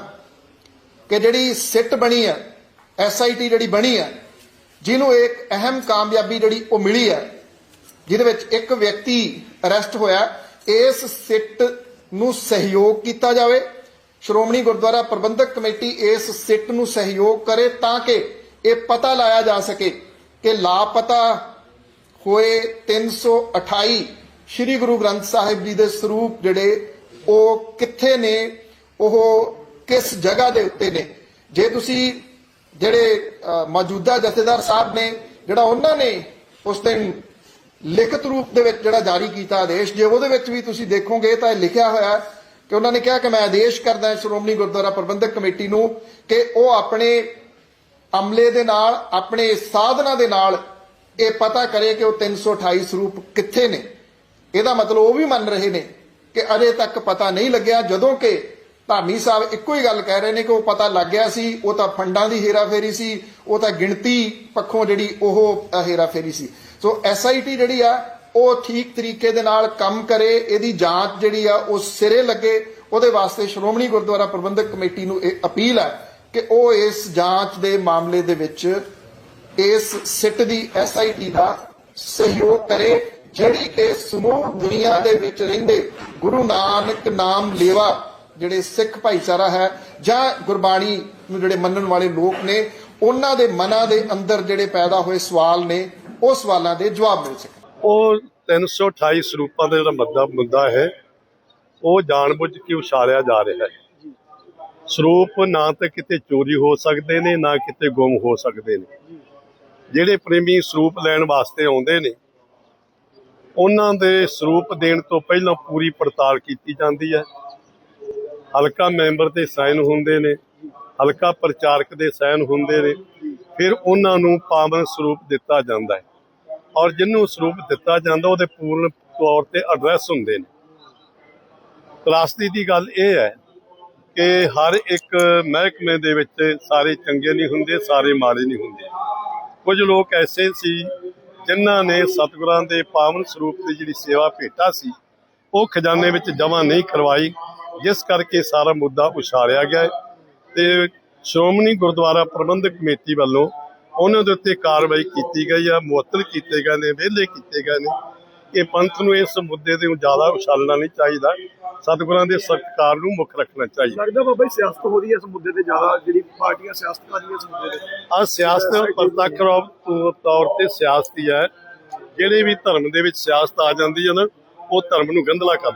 ਕਿ ਜਿਹੜੀ ਸਿੱਟ ਬਣੀ ਹੈ ਐਸਆਈਟੀ ਜਿਹੜੀ ਬਣੀ ਹੈ, ਜਿਹਨੂੰ ਇੱਕ ਅਹਿਮ ਕਾਮਯਾਬੀ ਜਿਹੜੀ ਉਹ ਮਿਲੀ ਹੈ, ਜਿਹਦੇ ਵਿੱਚ ਇੱਕ ਵਿਅਕਤੀ ਅਰੈਸਟ ਹੋਇਆ, ਇਸ ਸਿੱਟ ਨੂੰ ਸਹਿਯੋਗ ਕੀਤਾ ਜਾਵੇ। ਸ਼੍ਰੋਮਣੀ ਗੁਰਦੁਆਰਾ ਪ੍ਰਬੰਧਕ ਕਮੇਟੀ ਇਸ ਸਿੱਟ ਨੂੰ ਸਹਿਯੋਗ ਕਰੇ ਤਾਂ ਕਿ ਇਹ ਪਤਾ ਲਾਇਆ ਜਾ ਸਕੇ ਕਿ ਲਾਪਤਾ ਹੋਏ 328 ਸ੍ਰੀ ਗੁਰੂ ਗ੍ਰੰਥ ਸਾਹਿਬ ਜੀ ਦੇ ਸਰੂਪ ਜਿਹੜੇ, ਉਹ ਕਿੱਥੇ ਨੇ? ਉਹ ਕਿਸ ਜਗ੍ਹਾ ਦੇ ਉੱਤੇ ਨੇ? ਜੇ ਤੁਸੀਂ ਜਿਹੜੇ ਮੌਜੂਦਾ ਜਥੇਦਾਰ ਸਾਹਿਬ ਨੇ, ਜਿਹੜਾ ਉਹਨਾਂ ਨੇ ਉਸ ਦਿਨ ਲਿਖਤ ਰੂਪ ਦੇ ਵਿੱਚ ਜਿਹੜਾ ਜਾਰੀ ਕੀਤਾ ਆਦੇਸ਼ ਜੇ ਉਹਦੇ ਵਿੱਚ ਵੀ ਤੁਸੀਂ ਦੇਖੋਗੇ ਤਾਂ ਇਹ ਲਿਖਿਆ ਹੋਇਆ ਹੈ ਕਿ ਉਹਨਾਂ ਨੇ ਕਿਹਾ ਕਿ ਮੈਂ ਆਦੇਸ਼ ਕਰਦਾ ਸ਼੍ਰੋਮਣੀ ਗੁਰਦੁਆਰਾ ਪ੍ਰਬੰਧਕ ਕਮੇਟੀ ਨੂੰ ਕਿ ਉਹ ਆਪਣੇ ਅਮਲੇ ਦੇ ਨਾਲ ਆਪਣੇ ਸਾਧਨਾ ਦੇ ਨਾਲ ਇਹ ਪਤਾ ਕਰੇ ਕਿ ਉਹ 328 ਸਰੂਪ ਕਿੱਥੇ ਨੇ। ਇਹਦਾ ਮਤਲਬ ਉਹ ਵੀ ਮੰਨ ਰਹੇ ਨੇ ਕਿ ਅਜੇ ਤੱਕ ਪਤਾ ਨਹੀਂ ਲੱਗਿਆ ਜਦੋਂ ਕਿ ਧਾਮੀ ਸਾਹਿਬ ਇੱਕੋ ਹੀ ਗੱਲ ਕਹਿ ਰਹੇ ਨੇ ਕਿ ਉਹ ਪਤਾ ਲੱਗ ਗਿਆ ਸੀ ਉਹ ਤਾਂ ਫੰਡਾਂ ਦੀ ਹੇਰਾਫੇਰੀ ਸੀ ਉਹ ਤਾਂ ਗਿਣਤੀ ਪੱਖੋਂ ਜਿਹੜੀ ਉਹ ਅ, ਹੇਰਾਫੇਰੀ ਸੀ। ਸੋ ਐਸਆਈਟੀ ਜਿਹੜੀ ਆ, ਉਹ ਠੀਕ ਤਰੀਕੇ ਦੇ ਨਾਲ ਕੰਮ ਕਰੇ, ਇਹਦੀ ਜਾਂਚ ਜਿਹੜੀ ਆ, ਉਹ ਸਿਰੇ ਲੱਗੇ। ਉਹਦੇ ਵਾਸਤੇ ਸ਼੍ਰੋਮਣੀ ਗੁਰਦੁਆਰਾ ਪ੍ਰਬੰਧਕ ਕਮੇਟੀ ਨੂੰ ਇਹ ਅਪੀਲ ਹੈ ਕਿ ਉਹ ਇਸ ਜਾਂਚ ਦੇ ਮਾਮਲੇ ਦੇ ਵਿੱਚ ਇਸ ਸਿੱਟ ਦੀ ਐਸਆਈਟੀ ਦਾ ਸਹਿਯੋਗ ਕਰੇ, ਜਿਹੜੀ ਕਿ ਸਮੂਹ ਦੁਨੀਆ ਦੇ ਵਿੱਚ ਰਹਿੰਦੇ ਗੁਰੂ ਨਾਨਕ ਨਾਮ ਲੇਵਾ ਜਿਹੜੇ ਸਿੱਖ ਭਾਈਚਾਰਾ ਹੈ ਜਾਂ ਗੁਰਬਾਣੀ ਨੂੰ ਜਿਹੜੇ ਮੰਨਣ ਵਾਲੇ ਲੋਕ ਨੇ, ਉਹਨਾਂ ਦੇ ਮਨਾਂ ਦੇ ਅੰਦਰ ਜਿਹੜੇ ਪੈਦਾ ਹੋਏ ਸਵਾਲ ਨੇ ਉਹ ਸਵਾਲਾਂ ਦੇ ਜਵਾਬ ਮਿਲ ਸਕਣ। ਉਹ 328 ਸਰੂਪਾਂ ਦਾ ਜਿਹੜਾ ਮੁੱਦਾ ਮੁੱਦਾ ਹੈ, ਉਹ ਜਾਣਬੁੱਝ ਕੇ ਉਛਾਲਿਆ ਜਾ ਰਿਹਾ ਹੈ। ਸਰੂਪ ਨਾ ਤਾਂ ਕਿਤੇ ਚੋਰੀ ਹੋ ਸਕਦੇ ਨੇ, ਨਾ ਕਿਤੇ ਗੁੰਮ ਹੋ ਸਕਦੇ ਨੇ। ਜਿਹੜੇ ਪ੍ਰੇਮੀ ਸਰੂਪ ਲੈਣ ਵਾਸਤੇ ਆਉਂਦੇ ਨੇ, ਉਹਨਾਂ ਦੇ ਸਰੂਪ ਦੇਣ ਤੋਂ ਪਹਿਲਾਂ ਪੂਰੀ ਪੜਤਾਲ ਕੀਤੀ ਜਾਂਦੀ ਹੈ। ਹਲਕਾ ਮੈਂਬਰ ਦੇ ਸਾਈਨ ਹੁੰਦੇ ਨੇ, ਹਲਕਾ ਪ੍ਰਚਾਰਕ ਦੇ ਸਾਈਨ ਹੁੰਦੇ ਨੇ ਫਿਰ ਉਹਨਾਂ ਨੂੰ ਪਾਵਨ ਸਰੂਪ ਦਿੱਤਾ ਜਾਂਦਾ ਹੈ। ਔਰ ਜਿਹਨੂੰ ਸਰੂਪ ਦਿੱਤਾ ਜਾਂਦਾ, ਉਹਦੇ ਪੂਰਨ ਤੌਰ ਤੇ ਐਡਰੈਸ ਹੁੰਦੇ ਨੇ। ਤਲਾਸਦੀ ਦੀ ਗੱਲ ਇਹ ਹੈ ਕਿ ਹਰ ਇੱਕ ਮਹਿਕਮੇ ਦੇ ਵਿੱਚ ਸਾਰੇ ਚੰਗੇ ਨਹੀਂ ਹੁੰਦੇ, ਸਾਰੇ ਮਾੜੇ ਨਹੀਂ ਹੁੰਦੇ। ਕੁਝ ਲੋਕ ਐਸੇ ਸੀ ਜਿਨ੍ਹਾਂ ਨੇ ਸਤਿਗੁਰਾਂ ਦੇ ਪਾਵਨ ਸਰੂਪ ਦੀ ਜਿਹੜੀ ਸੇਵਾ ਭੇਟਾ ਸੀ, ਉਹ ਖਜ਼ਾਨੇ ਵਿੱਚ ਜਮ੍ਹਾਂ ਨਹੀਂ ਕਰਵਾਈ, ਜਿਸ ਕਰਕੇ ਸਾਰਾ ਮੁੱਦਾ ਉਛਾਲਿਆ ਗਿਆ ਤੇ ਸ਼੍ਰੋਮਣੀ ਗੁਰਦੁਆਰਾ ਪ੍ਰਬੰਧਕ ਕਮੇਟੀ ਵੱਲੋਂ ਉਹਨਾਂ ਦੇ ਉੱਤੇ ਕਾਰਵਾਈ ਕੀਤੀ ਗਈ ਆ ਮੁਅੱਤਲ ਕੀਤੇ ਗਏ ਨੇ ਵਿਹਲੇ ਕੀਤੇ ਗਏ ਨੇ। ਇਹ ਪੰਥ ਨੂੰ ਇਸ ਮੁੱਦੇ ਤੇ ਜ਼ਿਆਦਾ ਉਛਾਲਣਾ ਨਹੀਂ ਚਾਹੀਦਾ। ਸਤਿਗੁਰਾਂ ਦੇ ਸਤਿਕਾਰ ਨੂੰ ਮੁੱਖ ਰੱਖਣਾ ਚਾਹੀਦਾ। ਲੱਗਦਾ ਬਾਬਾ ਜੀ ਸਿਆਸਤ ਹੋ ਰਹੀ ਹੈ ਇਸ ਮੁੱਦੇ ਤੇ ਜ਼ਿਆਦਾ ਜਿਹੜੀ ਪਾਰਟੀਆਂ ਸਿਆਸਤ ਕਰ ਰਹੀਆਂ ਇਸ ਮੁੱਦੇ ਤੇ। ਆ ਸਿਆਸਤ ਪ੍ਰਤੱਖ ਰੂਪ ਤੌਰ ਤੇ ਸਿਆਸਤੀ ਹੈ ਜਿਹੜੇ ਵੀ ਧਰਮ ਦੇ ਵਿੱਚ ਸਿਆਸਤ ਆ ਜਾਂਦੀ ਹੈ ਨਾ ਉਹ ਧਰਮ ਨੂੰ ਗੰਧਲਾ ਕਰ